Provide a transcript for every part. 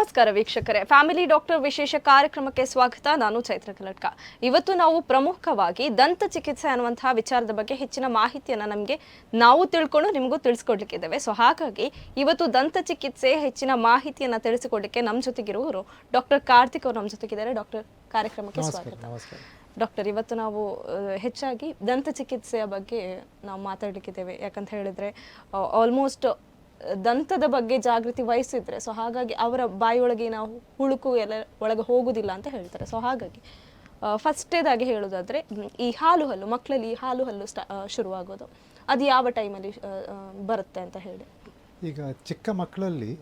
ನಮಸ್ಕಾರ ವೀಕ್ಷಕರೇ. Family doctor ವಿಶೇಷ ಕಾರ್ಯಕ್ರಮಕ್ಕೆ ಸ್ವಾಗತ. ನಾನು ಚೈತ್ರ ಕಲಟ್ಕ. ಇವತ್ತು ನಾವು ಪ್ರಮುಖವಾಗಿ ದಂತ ಚಿಕಿತ್ಸೆ ಅನ್ನುವಂತಹ ವಿಚಾರದ ಬಗ್ಗೆ ಹೆಚ್ಚಿನ ಮಾಹಿತಿಯನ್ನು ನಮಗೆ ನಾವು ತಿಳ್ಕೊಂಡು ನಿಮಗೂ ತಿಳಿಸ್ಕೊಡ್ಲಿಕ್ಕಿದ್ದೇವೆ. ಸೊ ಹಾಗಾಗಿ ಇವತ್ತು ದಂತ ಚಿಕಿತ್ಸೆ ಹೆಚ್ಚಿನ ಮಾಹಿತಿಯನ್ನು ತಿಳಿಸಿಕೊಡ್ಲಿಕ್ಕೆ ನಮ್ಮ ಜೊತೆಗಿರುವವರು ಡಾಕ್ಟರ್ ಕಾರ್ತಿಕ್ ಅವರು ನಮ್ಮ ಜೊತೆಗಿದ್ದಾರೆ. ಡಾಕ್ಟರ್ ಕಾರ್ಯಕ್ರಮಕ್ಕೆ ಸ್ವಾಗತ. ಡಾಕ್ಟರ್ ಇವತ್ತು ನಾವು ಹೆಚ್ಚಾಗಿ ದಂತ ಚಿಕಿತ್ಸೆಯ ಬಗ್ಗೆ ನಾವು ಮಾತಾಡ್ಲಿಕ್ಕಿದ್ದೇವೆ. ಯಾಕಂತ ಹೇಳಿದ್ರೆ ಆಲ್ಮೋಸ್ಟ್ ದಂತದ ಬಗ್ಗೆ ಜಾಗೃತಿ ವಹಿಸಿದ್ರೆ ಸೊ ಹಾಗಾಗಿ ಅವರ ಬಾಯಿಯೊಳಗೆ ನಾವು ಹುಳುಕು ಎಲ್ಲ ಒಳಗೆ ಹೋಗುದಿಲ್ಲ ಅಂತ ಹೇಳ್ತಾರೆ. ಸೊ ಹಾಗಾಗಿ ಫಸ್ಟೇದಾಗಿ ಹೇಳೋದಾದ್ರೆ ಈ ಹಾಲು ಹಲ್ಲು ಮಕ್ಕಳಲ್ಲಿ ಈ ಹಾಲು ಹಲ್ಲು ಸ್ಟಾ ಶುರುವಾಗೋದು. ಅದು ಯಾವ ಟೈಮಲ್ಲಿ ಬರುತ್ತೆ ಅಂತ ಹೇಳಿ. ಈಗ ಚಿಕ್ಕ ಮಕ್ಕಳಲ್ಲಿ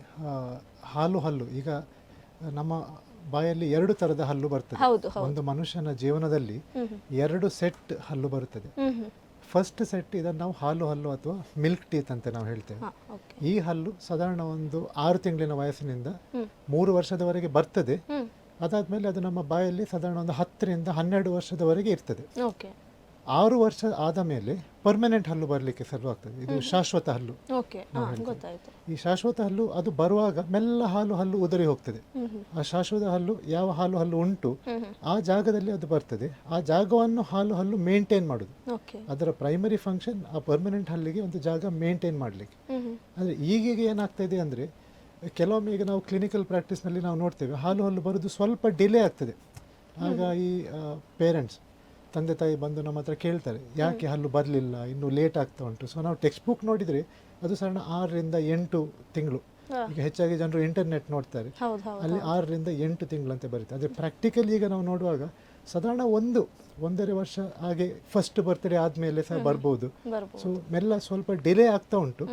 ಹಾಲು ಹಲ್ಲು ಈಗ ನಮ್ಮ ಬಾಯಲ್ಲಿ ಎರಡು ತರದ ಹಲ್ಲು ಬರ್ತದೆ. ಒಂದು ಮನುಷ್ಯನ ಜೀವನದಲ್ಲಿ ಎರಡು ಸೆಟ್ ಹಲ್ಲು ಬರುತ್ತದೆ ಫಸ್ಟ್ ಸೆಟ್ ಇದನ್ನು ನಾವು ಹಾಲು ಹಲ್ಲು ಅಥವಾ ಮಿಲ್ಕ್ ಟೀತ್ ಅಂತ ನಾವು ಹೇಳ್ತೇವೆ. ಈ ಹಲ್ಲು ಸಾಧಾರಣ ಒಂದು ಆರು ತಿಂಗಳಿನ ವಯಸ್ಸಿನಿಂದ. ಮೂರು ವರ್ಷದವರೆಗೆ ಬರ್ತದೆ. ಅದಾದ್ಮೇಲೆ ಅದು ನಮ್ಮ ಬಾಯಲ್ಲಿ ಸಾಧಾರಣ ಒಂದು ಹತ್ತರಿಂದ ಹನ್ನೆರಡು ವರ್ಷದವರೆಗೆ ಇರ್ತದೆ. ಆರು ವರ್ಷ ಆದ ಮೇಲೆ ಪರ್ಮನೆಂಟ್ ಹಲ್ಲು ಬರಲಿಕ್ಕೆ ಶುರುವಾಗ್ತದೆ ಇದು ಶಾಶ್ವತ ಹಲ್ಲು. ಓಕೆ. ಹಾ ಗೊತ್ತಾಯ್ತು. ಈ ಶಾಶ್ವತ ಹಲ್ಲು ಅದು ಬರುವಾಗ ಮೆಲ್ಲ ಹಾಲು ಹಲ್ಲು ಉದುರಿ ಹೋಗ್ತದೆ. ಆ ಶಾಶ್ವತ ಹಲ್ಲು ಯಾವ ಹಾಲು ಹಲ್ಲು ಉಂಟು ಆ ಜಾಗದಲ್ಲಿ ಅದು ಬರ್ತದೆ. ಆ ಜಾಗವನ್ನು ಹಾಲು ಹಲ್ಲು ಮೇಂಟೈನ್ ಮಾಡುದು. ಅದರ ಪ್ರೈಮರಿ ಫಂಕ್ಷನ್ ಆ ಪರ್ಮನೆಂಟ್ ಹಲ್ಲಿಗೆ ಒಂದು ಜಾಗ ಮೇಂಟೈನ್ ಮಾಡಲಿಕ್ಕೆ. ಅಂದ್ರೆ ಈಗೀಗ ಏನಾಗ್ತಾ ಇದೆ ಅಂದ್ರೆ ಕೆಲವೊಮ್ಮೆ ಈಗ ನಾವು ಕ್ಲಿನಿಕಲ್ ಪ್ರಾಕ್ಟೀಸ್ನಲ್ಲಿ ನಾವು ನೋಡ್ತೇವೆ ಹಾಲು ಹಲ್ಲು ಬರೋದು ಸ್ವಲ್ಪ ಡಿಲೇ ಆಗ್ತದೆ. ಆಗ ಈ ಪೇರೆಂಟ್ಸ್ ತಂದೆ ತಾಯಿ ಬಂದು ನಮ್ಮ ಹತ್ರ ಕೇಳ್ತಾರೆ ಯಾಕೆ ಹಲ್ಲು ಬರಲಿಲ್ಲ? ಇನ್ನು ಲೇಟ್ ಆಗ್ತಾ ಉಂಟು. ಸೊ ನಾವು ಟೆಕ್ಸ್ಟ್ ಬುಕ್ ನೋಡಿದರೆ ಅದು ಸಣ್ಣ ಆರರಿಂದ ಎಂಟು ತಿಂಗಳು. ಈಗ ಹೆಚ್ಚಾಗಿ ಜನರು ಇಂಟರ್ನೆಟ್ ನೋಡ್ತಾರೆ. ಅಲ್ಲಿ ಆರರಿಂದ ಎಂಟು ಅಂತ ಬರುತ್ತೆ ಅದೇ ಪ್ರಾಕ್ಟಿಕಲ್ ಈಗ ನಾವು ನೋಡುವಾಗ ಸಾಧಾರಣ ಒಂದು ಒಂದೂವರೆ ವರ್ಷ ಹಾಗೆ ಫಸ್ಟ್ ಬರ್ತ್ಡೇ ಆದಮೇಲೆ ಸಹ ಬರ್ಬೋದು. ಸೊ ಮೆಲ್ಲ ಸ್ವಲ್ಪ ಡಿಲೇ ಆಗ್ತಾ ಉಂಟು.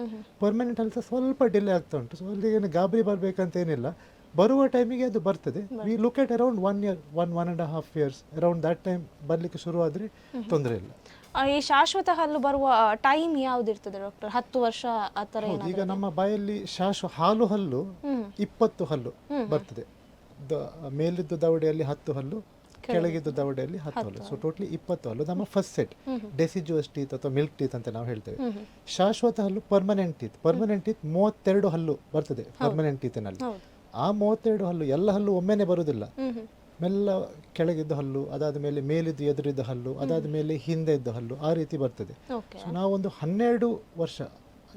ಪರ್ಮನೆಂಟ್ ಅಲ್ಲಿ ಸಹ ಸ್ವಲ್ಪ ಡಿಲೇ ಆಗ್ತಾ ಉಂಟು. ಸೊ ಅಲ್ಲಿ ಏನು ಗಾಬರಿ ಬರಬೇಕಂತ ಏನಿಲ್ಲ ಬರುವ ಟೈಮಿಗೆ ಅದು ಬರ್ತದೆ. We look at around one year one one and half years around that time ಬರಲಿಕ್ಕೆ ಶುರು ಆದರೆ ತೊಂದರೆ ಇಲ್ಲ. ಆ, ಈ ಶಾಶ್ವತ ಹಲ್ಲು ಬರುವ ಟೈಮ್ ಯಾವ್ದಿರ್ತದೆ ಡಾಕ್ಟರ್ ಹತ್ತು ವರ್ಷ ಆ ಥರ ಹೌದು, ಈಗ ನಮ್ಮ ಬಾಯಲ್ಲಿ ಶಾಶ್ವ ಹಾಲು ಹಲ್ಲು ಇಪ್ಪತ್ತು ಹಲ್ಲು ಬರ್ತದೆ. ದ ಮೇಲಿದ್ದು ದವಡೆಯಲ್ಲಿ ಹತ್ತು ಹಲ್ಲು ಕೆಳಗಿದ್ದು ದವಡೆಯಲ್ಲಿ ಹತ್ತು ಹಲ್ಲು. ಸೊ ಟೋಟಲಿ ಇಪ್ಪತ್ತು ಹಲ್ಲು. ನಮ್ಮ ಫಸ್ಟ್ ಸೆಟ್ ಡೆಸಿಜುವಸ್ ಟೀತ್ ಅಥವಾ ಮಿಲ್ಕ್ ಟೀತ್ ಅಂತ ನಾವು ಹೇಳ್ತೇವೆ. ಶಾಶ್ವತ ಹಲ್ಲು ಪರ್ಮನೆಂಟ್ ಟೀತ್ ಪರ್ಮನೆಂಟ್ ಟೀತ್ ಮೂವತ್ತೆರಡು ಹಲ್ಲು ಬರ್ತದೆ ಪರ್ಮನೆಂಟ್ ಟೀತಿನಲ್ಲಿ ಹೌದು. ಆ ಮೂವತ್ತೆರಡು ಹಲ್ಲು ಎಲ್ಲ ಹಲ್ಲು ಒಮ್ಮೆನೆ ಬರುವುದಿಲ್ಲ. ಮೆಲ್ಲ ಕೆಳಗಿದ್ದ ಹಲ್ಲು ಅದಾದ ಮೇಲೆ ಮೇಲಿದ್ದು ಎದುರಿದ್ದ ಹಲ್ಲು ಅದಾದ ಮೇಲೆ ಹಿಂದೆ ಇದ್ದ ಹಲ್ಲು ಆ ರೀತಿ ಬರ್ತದೆ. ಸೊ ನಾವೊಂದು ಹನ್ನೆರಡು ವರ್ಷ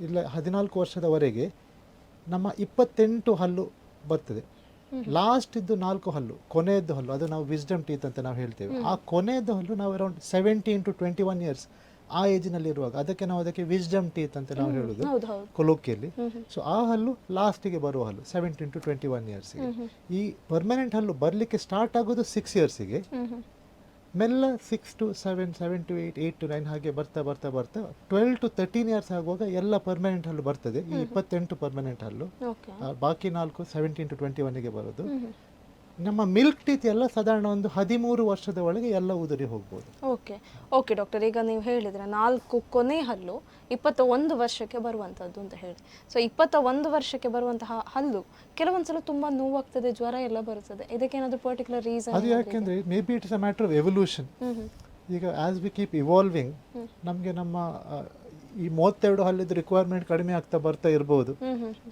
ಇಲ್ಲ ಹದಿನಾಲ್ಕು ವರ್ಷದವರೆಗೆ ನಮ್ಮ ಇಪ್ಪತ್ತೆಂಟು ಹಲ್ಲು ಬರ್ತದೆ. ಲಾಸ್ಟ್ ಇದ್ದು ನಾಲ್ಕು ಹಲ್ಲು ಕೊನೆಯದ್ದು ಹಲ್ಲು ಅದು ನಾವು ವಿಸ್ಡಮ್ ಟೀತ್ ಅಂತ ನಾವು ಹೇಳ್ತೇವೆ. ಆ ಕೊನೆಯದ್ದು ಹಲ್ಲು ನಾವು around seventeen to twenty one years ಆ ಏಜ್ನಲ್ಲಿ ಇರುವಾಗ ಅದಕ್ಕೆ ನಾವು ಅದಕ್ಕೆ ವಿಸ್ಡಮ್ ಟೀತ್ ಅಂತ ನಾವು ಹೇಳೋದು. ಕೊಲೋಕಿಯಲ್ಲಿ. ಸೊ ಆ ಹಲ್ಲು ಲಾಸ್ಟಿಗೆ ಬರುವ ಹಲ್ಲು ಸೆವೆಂಟೀನ್ ಟು ಟ್ವೆಂಟಿ ಒನ್ ಇಯರ್ಸ್ಗೆ ಈ ಪರ್ಮನೆಂಟ್ ಹಲ್ಲು ಬರಲಿಕ್ಕೆ ಸ್ಟಾರ್ಟ್ ಆಗೋದು ಸಿಕ್ಸ್ ಇಯರ್ಸಿಗೆ ಮೆಲ್ಲ six to seven seven to eight eight to nine ಹಾಗೆ ಬರ್ತಾ ಬರ್ತಾ ಬರ್ತಾ ಟ್ವೆಲ್ ಟು ತರ್ಟೀನ್ ಇಯರ್ಸ್ ಆಗುವಾಗ ಎಲ್ಲ ಪರ್ಮನೆಂಟ್ ಹಲ್ಲು ಬರ್ತದೆ. ಈ ಇಪ್ಪತ್ತೆಂಟು ಪರ್ಮನೆಂಟ್ ಹಲ್ಲು. ಬಾಕಿ ನಾಲ್ಕು ಸೆವೆಂಟೀನ್ ಟು ಟ್ವೆಂಟಿ ಒನ್ಗೆ ಬರೋದು. ನಮ್ಮ ಮಿಲ್ಕ್ ಟೀತ್ ಎಲ್ಲ ಸಾಧಾರಣ ಒಂದು ಹದಿಮೂರು ವರ್ಷದ ಒಳಗೆ ಎಲ್ಲ ಉದುರಿ ಹೋಗ್ಬೋದು. ಓಕೆ ಓಕೆ ಡಾಕ್ಟರ್ ಈಗ ನೀವು ಹೇಳಿದ್ರೆ ನಾಲ್ಕು ಕೊನೆ ಹಲ್ಲು ಇಪ್ಪತ್ತ ಒಂದು ವರ್ಷಕ್ಕೆ ಬರುವಂಥದ್ದು ಅಂತ ಹೇಳಿ. ಸೊ ಇಪ್ಪತ್ತ ಒಂದು ವರ್ಷಕ್ಕೆ ಬರುವಂತಹ ಹಲ್ಲು ಕೆಲವೊಂದ್ಸಲ ತುಂಬಾ ನೋವಾಗ್ತದೆ ಜ್ವರ ಎಲ್ಲ ಬರುತ್ತದೆ. ಇದಕ್ಕೆ ಏನಾದರೂ ಪರ್ಟಿಕ್ಯುಲರ್ ರೀಸನ್ ಅದು ಯಾಕೆಂದ್ರೆ maybe it's a matter of evolution ಈಗ ಆಸ್ ವಿ ಕೀಪ್ ಇವಾಲ್ವಿಂಗ್ ನಮಗೆ ನಮ್ಮ ಈ ಮೂವತ್ತೆರಡು ಹಲ್ಲಿದ್ದು ರಿಕ್ವೈರ್ಮೆಂಟ್ ಕಡಿಮೆ ಆಗ್ತಾ ಬರ್ತಾ ಇರ್ಬೋದು.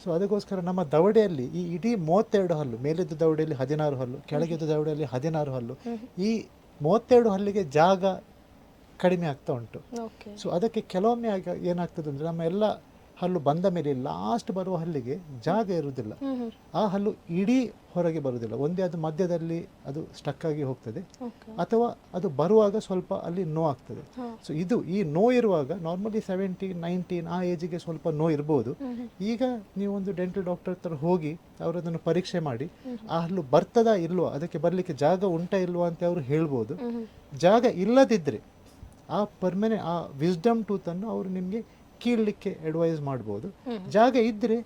ಸೊ ಅದಕ್ಕೋಸ್ಕರ ನಮ್ಮ ದವಡೆಯಲ್ಲಿ ಈ ಇಡೀ ಮೂವತ್ತೆರಡು ಹಲ್ಲು ಮೇಲಿದ್ದ ದವಡೆಯಲ್ಲಿ ಹದಿನಾರು ಹಲ್ಲು ಕೆಳಗಿದ್ದ ದವಡೆಯಲ್ಲಿ ಹದಿನಾರು ಹಲ್ಲು ಈ ಮೂವತ್ತೆರಡು ಹಲ್ಲಿಗೆ ಜಾಗ ಕಡಿಮೆ ಆಗ್ತಾ ಉಂಟು. ಸೊ ಅದಕ್ಕೆ ಕೆಲವೊಮ್ಮೆ ಆಗ ಏನಾಗ್ತದೆ ಅಂದರೆ ನಮ್ಮ ಎಲ್ಲ ಹಲ್ಲು ಬಂದ ಮೇಲೆ ಲಾಸ್ಟ್ ಬರುವ ಹಲ್ಲಿಗೆ ಜಾಗ ಇರುವುದಿಲ್ಲ. ಆ ಹಲ್ಲು ಇಡೀ ಹೊರಗೆ ಬರುವುದಿಲ್ಲ. ಒಂದೇ ಅದು ಮಧ್ಯದಲ್ಲಿ ಅದು ಸ್ಟಕ್ ಆಗಿ ಹೋಗ್ತದೆ. ಅಥವಾ ಅದು ಬರುವಾಗ ಸ್ವಲ್ಪ ಅಲ್ಲಿ ನೋ ಆಗ್ತದೆ. ಸೊ ಇದು ಈ ನೋ ಇರುವಾಗ ನಾರ್ಮಲಿ ಸೆವೆಂಟೀನ್ ನೈನ್ಟೀನ್ ಆ ಏಜಿಗೆ ಸ್ವಲ್ಪ ನೋ ಇರ್ಬೋದು. ಈಗ ನೀವು ಒಂದು ಡೆಂಟಲ್ ಡಾಕ್ಟರ್ ಹತ್ರ ಹೋಗಿ ಅವರದನ್ನು ಅದನ್ನು ಪರೀಕ್ಷೆ ಮಾಡಿ ಆ ಹಲ್ಲು ಬರ್ತದಾ ಇಲ್ವಾ ಅದಕ್ಕೆ ಬರಲಿಕ್ಕೆ ಜಾಗ ಉಂಟಾ ಇಲ್ವಾ ಅಂತ ಅವರು ಹೇಳ್ಬೋದು. ಜಾಗ ಇಲ್ಲದಿದ್ದರೆ ಆ ಪರ್ಮನೆ ಆ ವಿಸ್ಡಮ್ ಟೂತನ್ನು ಅವರು ನಿಮಗೆ ಕೀಳಲಿಕ್ಕೆ ಅಡ್ವೈಸ್ ಮಾಡ್ಬೋದು. ಜಾಗ ಇದ್ದರೆ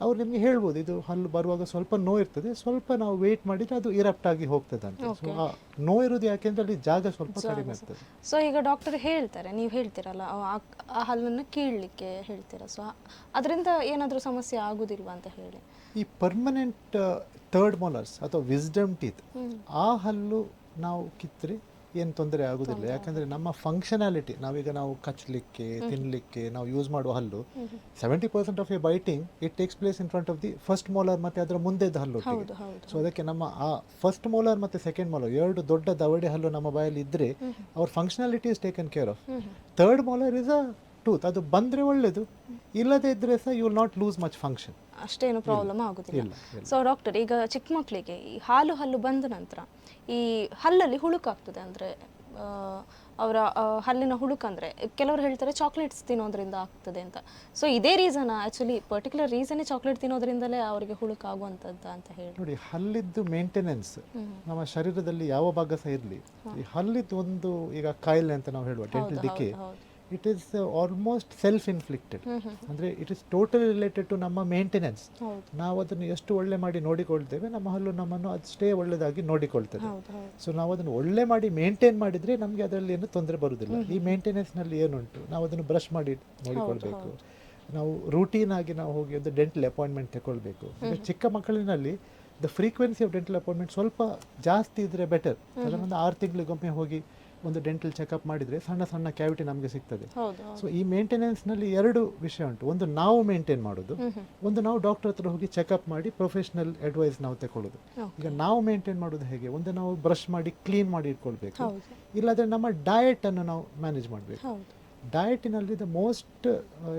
ಅವ್ರು ನಿಮಗೆ ಹೇಳ್ಬೋದು ಇದು ಹಲ್ಲು ಬರುವಾಗ ಸ್ವಲ್ಪ ನೋವು ಇರ್ತದೆ ಸ್ವಲ್ಪ ನಾವು ವೇಟ್ ಮಾಡಿದ್ರೆ ಅದು ಇರಪ್ಟ್ ಆಗಿ ಹೋಗ್ತದೆ ಅಂತ ಸೊ ಆ ನೋವು ಇರೋದು ಯಾಕೆಂದ್ರೆ ಅಲ್ಲಿ ಜಾಗ ಸ್ವಲ್ಪ ಕಡಿಮೆ ಇರ್ತದೆ. ಸೊ ಈಗ ಡಾಕ್ಟರ್ ಹೇಳ್ತಾರೆ ನೀವು ಹೇಳ್ತೀರಲ್ಲ ಆ- ಹಲ್ಲನ್ನು ಕೀಳಲಿಕ್ಕೆ ಹೇಳ್ತೀರಾ? ಸೊ ಅದರಿಂದ ಏನಾದರೂ ಸಮಸ್ಯೆ ಆಗುದಿಲ್ವಾ ಅಂತ ಹೇಳಿ? ಈ ಪರ್ಮನೆಂಟ್ ಥರ್ಡ್ ಮೊಲರ್ಸ್ ಅಥವಾ ವಿಸ್ಡಮ್ ಟೀತ್ ಆ ಹಲ್ಲು ನಾವು ಕಿತ್ತರೆ ಏನು ತೊಂದರೆ ಆಗೋದಿಲ್ಲ ಯಾಕಂದರೆ ನಮ್ಮ ಫಂಕ್ಷನಾಲಿಟಿ ನಾವೀಗ ನಾವು ಕಚ್ಚಲಿಕ್ಕೆ ತಿನ್ನಲಿಕ್ಕೆ ನಾವು ಯೂಸ್ ಮಾಡುವ ಹಲ್ಲು seventy percent of a biting it takes place in front of the first molar ಮತ್ತು ಅದರ ಮುಂದೆದ ಹಲ್ಲು ಸೊ ಅದಕ್ಕೆ ನಮ್ಮ ಆ ಫಸ್ಟ್ ಮೋಲರ್ ಮತ್ತು ಸೆಕೆಂಡ್ ಮೋಲರ್ ಎರಡು ದೊಡ್ಡ ದವಡೆ ಹಲ್ಲು ನಮ್ಮ ಬಾಯಲ್ಲಿ ಇದ್ದರೆ ಅವ್ರ functionality is taken care of third molar is a tooth ಅದು ಬಂದರೆ ಒಳ್ಳೆಯದು ಇಲ್ಲದೇ ಇದ್ದರೆ ಸಹ you will not lose much function ಅಷ್ಟೇನು ಪ್ರಾಬ್ಲಮ್ ಆಗುದಿಲ್ಲ. ಸೊ ಡಾಕ್ಟರ್ ಈಗ ಚಿಕ್ಕ ಮಕ್ಕಳಿಗೆ ಈ ಹಾಲು ಹಲ್ಲು ಬಂದ ನಂತರ ಈ ಹಲ್ಲಲ್ಲಿ ಹುಳುಕಾಗ್ತದೆ ಅಂದರೆ ಅವರ ಹಲ್ಲಿನ ಹುಳುಕಂದ್ರೆ ಕೆಲವರು ಹೇಳ್ತಾರೆ ಚಾಕ್ಲೇಟ್ಸ್ ತಿನ್ನೋದ್ರಿಂದ ಆಗ್ತದೆ ಅಂತ. ಸೊ ಇದೇ reason actually particular reason chocolate ತಿನ್ನೋದ್ರಿಂದಲೇ ಅವರಿಗೆ ಹುಳುಕಾಗುವಂಥದ್ದು ಅಂತ ಹೇಳಿ. ನೋಡಿ ಹಲ್ಲಿದ್ದು ಮೇಂಟೆನೆನ್ಸ್ ನಮ್ಮ ಶರೀರದಲ್ಲಿ ಯಾವ ಭಾಗ ಸಹ ಇರಲಿ. ಈ ಹಲ್ಲಿದ್ದು ಒಂದು ಈಗ ಕಾಯಿಲೆ ಅಂತ ನಾವು ಹೇಳುವ dental decay. It is almost self inflicted ಅಂದರೆ it is total related to ನಮ್ಮ ಮೇಂಟೆನೆನ್ಸ್ ನಾವು ಅದನ್ನು ಎಷ್ಟು ಒಳ್ಳೆ ಮಾಡಿ ನೋಡಿಕೊಳ್ತೇವೆ ನಮ್ಮ ಹಲ್ಲು ನಮ್ಮನ್ನು ಅಷ್ಟೇ ಒಳ್ಳೆದಾಗಿ ನೋಡಿಕೊಳ್ತದೆ. ಸೊ ನಾವು ಅದನ್ನು ಒಳ್ಳೆ ಮಾಡಿ ಮೇಂಟೈನ್ ಮಾಡಿದರೆ ನಮಗೆ ಅದರಲ್ಲಿ ಏನು ತೊಂದರೆ ಬರುವುದಿಲ್ಲ. ಈ ಮೇಂಟೆನೆನ್ಸ್ನಲ್ಲಿ ಏನುಂಟು? ನಾವು ಅದನ್ನು ಬ್ರಷ್ ಮಾಡಿ ನೋಡಿಕೊಳ್ಬೇಕು. ನಾವು ರೂಟೀನ್ ಆಗಿ ನಾವು ಹೋಗಿ ಒಂದು ಡೆಂಟಲ್ ಅಪಾಯಿಂಟ್ಮೆಂಟ್ ತಗೊಳ್ಬೇಕು. ಚಿಕ್ಕ ಮಕ್ಕಳಿನಲ್ಲಿ the frequency of dental appointment ಸ್ವಲ್ಪ ಜಾಸ್ತಿ ಇದ್ರೆ ಬೆಟರ್ ಕೆಲವೊಂದು ಆರು ತಿಂಗಳಿಗೊಮ್ಮೆ ಹೋಗಿ ಒಂದು ಡೆಂಟಲ್ ಚೆಕಪ್ ಮಾಡಿದರೆ ಸಣ್ಣ ಸಣ್ಣ ಕ್ಯಾವಿಟಿ ನಮಗೆ ಸಿಗ್ತದೆ. ಸೊ ಈ ಮೇಂಟೆನೆನ್ಸ್ನಲ್ಲಿ ಎರಡು ವಿಷಯ ಉಂಟು. ಒಂದು ನಾವು ಮೇಂಟೈನ್ ಮಾಡೋದು ಒಂದು ನಾವು ಡಾಕ್ಟರ್ ಹತ್ರ ಹೋಗಿ ಚೆಕಪ್ ಮಾಡಿ ಪ್ರೊಫೆಷನಲ್ ಅಡ್ವೈಸ್ ನಾವು ತಗೊಳ್ಳೋದು ಈಗ ನಾವು ಮೇಂಟೈನ್ ಮಾಡೋದು ಹೇಗೆ? ಒಂದು ನಾವು ಬ್ರಷ್ ಮಾಡಿ ಕ್ಲೀನ್ ಮಾಡಿ ಇಟ್ಕೊಳ್ಬೇಕು. ಇಲ್ಲಾಂದ್ರೆ ನಮ್ಮ ಡಯಟ್ ಅನ್ನು ನಾವು ಮ್ಯಾನೇಜ್ ಮಾಡಬೇಕು. ಡಯಟಿನಲ್ಲಿ ದ ಮೋಸ್ಟ್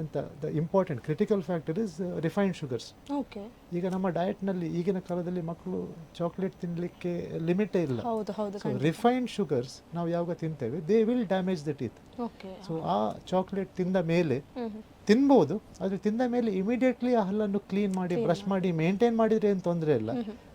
ಎಂತ the important critical factor is refined sugars okay ಈಗ ನಮ್ಮ ಡಯಟ್ನಲ್ಲಿ ಈಗಿನ ಕಾಲದಲ್ಲಿ ಮಕ್ಕಳು ಚಾಕ್ಲೇಟ್ ತಿನ್ನಲಿಕ್ಕೆ ಲಿಮಿಟೇ ಇಲ್ಲ. ಹೌದು ಹೌದು ಸೊ ರಿಫೈನ್ಡ್ ಶುಗರ್ಸ್ ನಾವು ಯಾವಾಗ ತಿಂತೇವೆ? They will damage the teeth okay so ಆ ಚಾಕ್ಲೇಟ್ ತಿಂದ ಮೇಲೆ. ತಿನ್ಬೋದು ಆದರೆ ತಿಂದ ಮೇಲೆ ಇಮಿಡಿಯೇಟ್ಲಿ ಆ ಹಲ್ಲನ್ನು ಕ್ಲೀನ್ ಮಾಡಿ ಬ್ರಷ್ ಮಾಡಿ. ಮೇಂಟೈನ್ ಮಾಡಿದ್ರೆ ಏನು ತೊಂದರೆ ಇಲ್ಲ.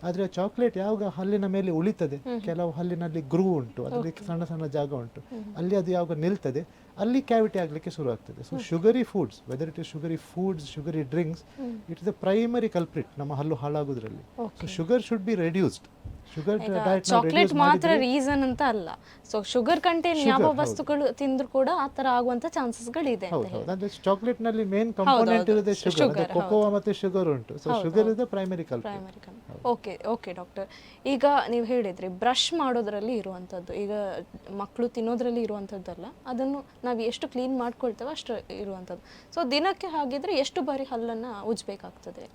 ಆದರೆ ಚಾಕ್ಲೇಟ್ ಯಾವಾಗ ಹಲ್ಲಿನ ಮೇಲೆ ಉಳಿತದೆ? ಕೆಲವು ಹಲ್ಲಿನಲ್ಲಿ ಗ್ರೂ ಉಂಟು ಅದಕ್ಕೆ ಸಣ್ಣ ಸಣ್ಣ ಜಾಗ ಉಂಟು. ಅಲ್ಲಿ ಅದು ಯಾವಾಗ ನಿಲ್ತದೆ? ಅಲ್ಲಿ ಕ್ಯಾವಿಟಿ ಆಗಲಿಕ್ಕೆ ಶುರು ಆಗ್ತದೆ. So sugary foods whether it is sugary foods sugary drinks it is the primary culprit ನಮ್ಮ ಹಲ್ಲು ಹಾಳಾಗೋದ್ರಲ್ಲಿ. So sugar should be reduced sugar diet chocolate ಮಾತ್ರ ರೀಸನ್ ಅಂತ ಅಲ್ಲ. ಸೊ ಶುಗರ್ ಕಂಟೇನ್ ಯಾವ ವಸ್ತುಗಳು ತಿಂದ್ರು ಕೂಡ ಆ ತರ ಆಗುವಂತ ಚಾನ್ಸಸ್ ಗಳಿದೆ ಅಂದ್ರೆ ಚಾಕ್ಲೇಟ್ನಲ್ಲಿ ಮೇನ್ ಕಂಪೋನೆಂಟ್ ಇರೋದೇ ಶುಗರ್ ಕೊಕೋವಾ ಮತ್ತೆ ಶುಗರ್ ಉಂಟು. So sugar is primary cul primary okay okay doctor ಈಗ ನೀವು ಹೇಳಿದ್ರಿ ಬ್ರಷ್ ಮಾಡೋದ್ರಲ್ಲಿ ಇರುವಂತದ್ದು ಈಗ ಮಕ್ಕಳು ತಿನ್ನೋದ್ರಲ್ಲಿ ಇರುವಂತದ್ದಲ್ಲ ಅದನ್ನು ನಾವು ಎಷ್ಟು ಕ್ಲೀನ್ ಮಾಡ್ಕೊಳ್ತೇವೆ ಅಷ್ಟು ಇರುವಂತದ್ದು ಸೊ ದಿನಕ್ಕೆ ಹಾಗಿದ್ರೆ ಎಷ್ಟು ಬಾರಿ ಹಲ್ಲನ್ನ ಉಜ್ಬೇಕಾಗ್ತದೆ?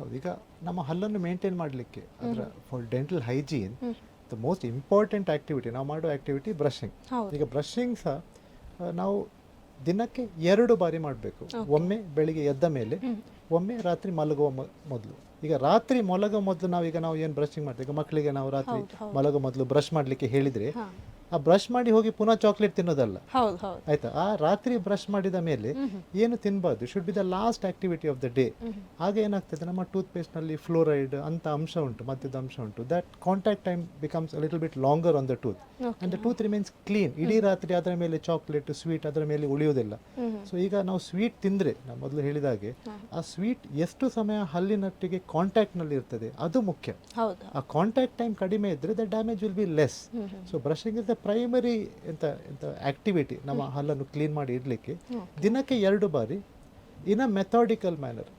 ಹೌದು ಈಗ ನಮ್ಮ ಹಲ್ಲನ್ನು ಮೇಂಟೈನ್ ಮಾಡಲಿಕ್ಕೆ ಅಂದ್ರೆ for dental hygiene the most important activity ನಾವು ಮಾಡೋ ಆಕ್ಟಿವಿಟಿ ಬ್ರಷಿಂಗ್ ಈಗ ಬ್ರಷಿಂಗ್ ಸಹ ನಾವು ದಿನಕ್ಕೆ ಎರಡು ಬಾರಿ ಮಾಡಬೇಕು. ಒಮ್ಮೆ ಬೆಳಿಗ್ಗೆ ಎದ್ದ ಮೇಲೆ ಒಮ್ಮೆ ರಾತ್ರಿ ಮಲಗುವ ಮೊದಲು. ಈಗ ರಾತ್ರಿ ಮಲಗುವ ಮೊದಲು ನಾವೀಗ ನಾವು ಏನು ಬ್ರಷಿಂಗ್ ಮಾಡ್ತೀವಿ? ಈಗ ಮಕ್ಕಳಿಗೆ ನಾವು ರಾತ್ರಿ ಮಲಗೋ ಮೊದಲು ಬ್ರಷ್ ಮಾಡಲಿಕ್ಕೆ ಹೇಳಿದರೆ. ಆ ಬ್ರಷ್ ಮಾಡಿ ಹೋಗಿ ಪುನಃ ಚಾಕ್ಲೇಟ್ ತಿನ್ನೋದಲ್ಲ. ಆಯ್ತಾ? ಆ ರಾತ್ರಿ ಬ್ರಷ್ ಮಾಡಿದ ಮೇಲೆ ಏನು ತಿನ್ಬಾರ್ದು? Should be the last activity of the day ಆಗ ಏನಾಗ್ತದೆ? ನಮ್ಮ ಟೂತ್ ಪೇಸ್ಟ್ನಲ್ಲಿ ಫ್ಲೋರೈಡ್ ಅಂತ ಅಂಶ ಉಂಟು ಮಧ್ಯದ ಅಂಶ ಉಂಟು. That contact time becomes little bit longer on the tooth and the tooth remains clean ಇಡೀ ರಾತ್ರಿ ಅದರ ಮೇಲೆ ಚಾಕ್ಲೇಟ್ ಸ್ವೀಟ್ ಅದರ ಮೇಲೆ ಉಳಿಯೋದಿಲ್ಲ ಸೊ ಈಗ ನಾವು ಸ್ವೀಟ್ ತಿಂದ್ರೆ ನಾವು ಮೊದಲು ಹೇಳಿದ ಹಾಗೆ ಆ ಸ್ವೀಟ್ ಎಷ್ಟು ಸಮಯ ಹಲ್ಲಿನೊಟ್ಟಿಗೆ ಕಾಂಟ್ಯಾಕ್ಟ್ನಲ್ಲಿ ಇರ್ತದೆ? ಅದು ಮುಖ್ಯ. ಆ ಕಾಂಟ್ಯಾಕ್ಟ್ ಟೈಮ್ ಕಡಿಮೆ ಇದ್ರೆ the damage will be less so brushing is the primary ಎಂತ ಎಂತ ಆಕ್ಟಿವಿಟಿ ನಮ್ಮ ಹಲ್ಲನ್ನು ಕ್ಲೀನ್ ಮಾಡಿ ಇಡಲಿಕ್ಕೆ ದಿನಕ್ಕೆ ಎರಡು ಬಾರಿ ಇನ್ ಅ ಮೆಥಾಡಿಕಲ್ ಮ್ಯಾನರ್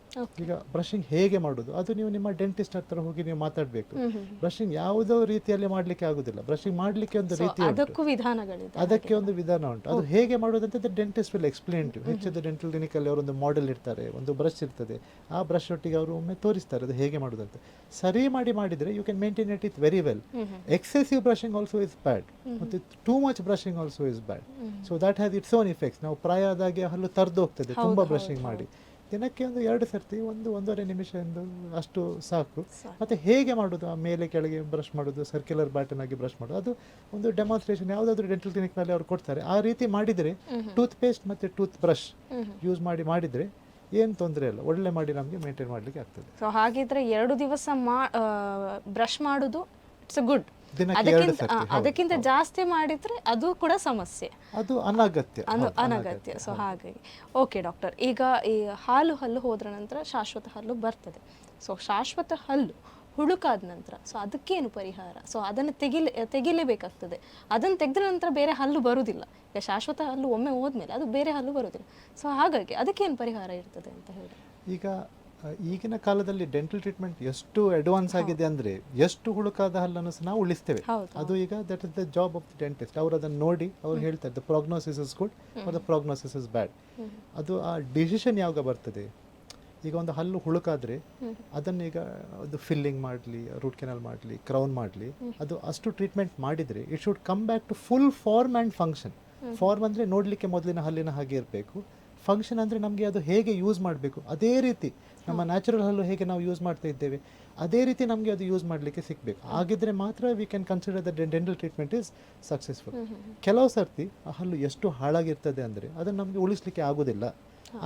ಈಗ ಬ್ರಷಿಂಗ್ ಹೇಗೆ ಮಾಡೋದು? ಅದು ನೀವು ನಿಮ್ಮ ಡೆಂಟಿಸ್ಟ್ ಹತ್ರ ಹೋಗಿ ನೀವು ಮಾತಾಡಬೇಕು. ಬ್ರಷಿಂಗ್ ಯಾವುದೋ ರೀತಿಯಲ್ಲಿ ಮಾಡಲಿಕ್ಕೆ ಆಗುದಿಲ್ಲ. ಬ್ರಷಿಂಗ್ ಮಾಡಲಿಕ್ಕೆ ಒಂದು ರೀತಿ ಅದಕ್ಕೂ ವಿಧಾನಗಳಿದೆ ಅದಕ್ಕೆ ಒಂದು ವಿಧಾನ ಉಂಟು. ಅದು ಹೇಗೆ ಮಾಡೋದಂತ ಡೆಂಟಿಸ್ಟ್ ವಿಲ್ ಎಕ್ಸ್ಪ್ಲೇನ್ ಟು ಹೆಚ್ಚಿದ ಡೆಂಟಲ್ ಕ್ಲಿನಿಕಲ್ಲಿ ಅವರೊಂದು ಮಾಡೆಲ್ ಇರ್ತಾರೆ ಒಂದು ಬ್ರಷ್ ಇರ್ತದೆ. ಆ ಬ್ರಷ್ ಒಟ್ಟಿಗೆ ಅವರು ಒಮ್ಮೆ ತೋರಿಸ್ತಾರೆ ಅದು ಹೇಗೆ ಮಾಡೋದಂತ. ಸರಿ ಮಾಡಿ ಮಾಡಿದ್ರೆ you can maintain it it very well excessive brushing also is bad ಮತ್ತು too much brushing also is bad so that has its own effects ನಾವು ಪ್ರಾಯ ಆದಾಗೆ ಹಲ್ಲು ತರ್ದು ಹೋಗ್ತದೆ ತುಂಬ ಬ್ರಷಿಂಗ್ ಮಾಡಿ. ದಿನಕ್ಕೆ ಒಂದು ಎರಡು ಸರ್ತಿ ಒಂದು ಒಂದೂವರೆ ನಿಮಿಷ ಎಂದು ಅಷ್ಟು ಸಾಕು. ಮತ್ತೆ ಹೇಗೆ ಮಾಡೋದು? ಆ ಮೇಲೆ ಕೆಳಗೆ ಬ್ರಷ್ ಮಾಡೋದು ಸರ್ಕ್ಯುಲರ್ ಬ್ಯಾಟನ್ ಆಗಿ ಬ್ರಷ್ ಮಾಡೋದು. ಅದು ಒಂದು ಡೆಮಾನ್ಸ್ಟ್ರೇಷನ್ ಯಾವುದಾದ್ರೂ ಡೆಂಟಲ್ ಕ್ಲಿನಿಕ್ನಲ್ಲಿ ಅವ್ರು ಕೊಡ್ತಾರೆ. ಆ ರೀತಿ ಮಾಡಿದರೆ ಟೂತ್ ಪೇಸ್ಟ್ ಮತ್ತು ಟೂತ್ ಬ್ರಷ್ ಯೂಸ್ ಮಾಡಿ ಮಾಡಿದರೆ ಏನು ತೊಂದರೆ ಇಲ್ಲ. ಒಳ್ಳೆ ಮಾಡಿ ನಮಗೆ ಮೇಂಟೈನ್ ಮಾಡಲಿಕ್ಕೆ ಆಗ್ತದೆ. ಸೊ ಹಾಗಿದ್ರೆ ಎರಡು ದಿವಸ ಮಾ ಬ್ರಷ್ ಮಾಡೋದು ಇಟ್ಸ್ ಅ ಗುಡ್ ಅದಕ್ಕಿಂತ ಅದಕ್ಕಿಂತ ಜಾಸ್ತಿ ಮಾಡಿದ್ರೆ ಅದು ಕೂಡ ಸಮಸ್ಯೆ. ಅದು ಅನಗತ್ಯ ಅನು ಅನಗತ್ಯ ಸೊ ಹಾಗಾಗಿ ಓಕೆ ಡಾಕ್ಟರ್ ಈಗ ಈ ಹಾಲು ಹಲ್ಲು ಹೋದ್ರ ನಂತರ ಶಾಶ್ವತ ಹಲ್ಲು ಬರ್ತದೆ. ಸೊ ಶಾಶ್ವತ ಹಲ್ಲು ಹುಳುಕಾದ ನಂತರ ಸೊ ಅದಕ್ಕೇನು ಪರಿಹಾರ? ಸೊ ಅದನ್ನು ತೆಗಿಲೇ ತೆಗಿಲೇಬೇಕಾಗ್ತದೆ. ಅದನ್ನು ತೆಗೆದ ನಂತರ ಬೇರೆ ಹಲ್ಲು ಬರುವುದಿಲ್ಲ ಈಗ ಶಾಶ್ವತ ಹಲ್ಲು ಒಮ್ಮೆ ಹೋದ್ಮೇಲೆ ಅದು ಬೇರೆ ಹಲ್ಲು ಬರುವುದಿಲ್ಲ ಸೊ ಹಾಗಾಗಿ ಅದಕ್ಕೇನು ಪರಿಹಾರ ಇರ್ತದೆ ಅಂತ ಹೇಳಿ? ಈಗ ಈಗಿನ ಕಾಲದಲ್ಲಿ ಡೆಂಟಲ್ ಟ್ರೀಟ್ಮೆಂಟ್ ಎಷ್ಟು ಅಡ್ವಾನ್ಸ್ ಆಗಿದೆ ಅಂದ್ರೆ ಎಷ್ಟು ಹುಳುಕಾದ ಹಲ್ಲನ್ನು ಸಹ ನಾವು ಉಳಿಸ್ತೇವೆ. ಅದು ಈಗ that is the job of the dentist ಅವ್ರು ಅದನ್ನು ನೋಡಿ ಅವ್ರು ಹೇಳ್ತಾರೆ the prognosis is good the prognosis is bad ಅದು ಆ ಡಿಸಿಷನ್ ಯಾವಾಗ ಬರ್ತದೆ? ಈಗ ಒಂದು ಹಲ್ಲು ಹುಳುಕಾದ್ರೆ ಅದನ್ನ ಈಗ ಅದು ಫಿಲ್ಲಿಂಗ್ ಮಾಡಲಿ ರೂಟ್ ಕೆನಲ್ ಮಾಡಲಿ ಕ್ರೌನ್ ಮಾಡಲಿ ಅದು ಅಷ್ಟು ಟ್ರೀಟ್ಮೆಂಟ್ ಮಾಡಿದರೆ it should come back to full form and function form ಅಂದರೆ ನೋಡಲಿಕ್ಕೆ ಮೊದಲಿನ ಹಲ್ಲಿನ ಹಾಗೆ ಇರಬೇಕು. ಫಂಕ್ಷನ್ ಅಂದರೆ ನಮಗೆ ಅದು ಹೇಗೆ ಯೂಸ್ ಮಾಡಬೇಕು? ಅದೇ ರೀತಿ ನಮ್ಮ ನ್ಯಾಚುರಲ್ ಹಲ್ಲು ಹೇಗೆ ನಾವು ಯೂಸ್ ಮಾಡ್ತಾ ಇದ್ದೇವೆ ಅದೇ ರೀತಿ ನಮಗೆ ಅದು ಯೂಸ್ ಮಾಡಲಿಕ್ಕೆ ಸಿಗಬೇಕು. ಹಾಗಿದ್ರೆ ಮಾತ್ರ we can consider the dental treatment is successful ಕೆಲವು ಸರ್ತಿ ಆ ಹಲ್ಲು ಎಷ್ಟು ಹಾಳಾಗಿರ್ತದೆ ಅಂದರೆ ಅದನ್ನು ನಮಗೆ ಉಳಿಸ್ಲಿಕ್ಕೆ ಆಗೋದಿಲ್ಲ.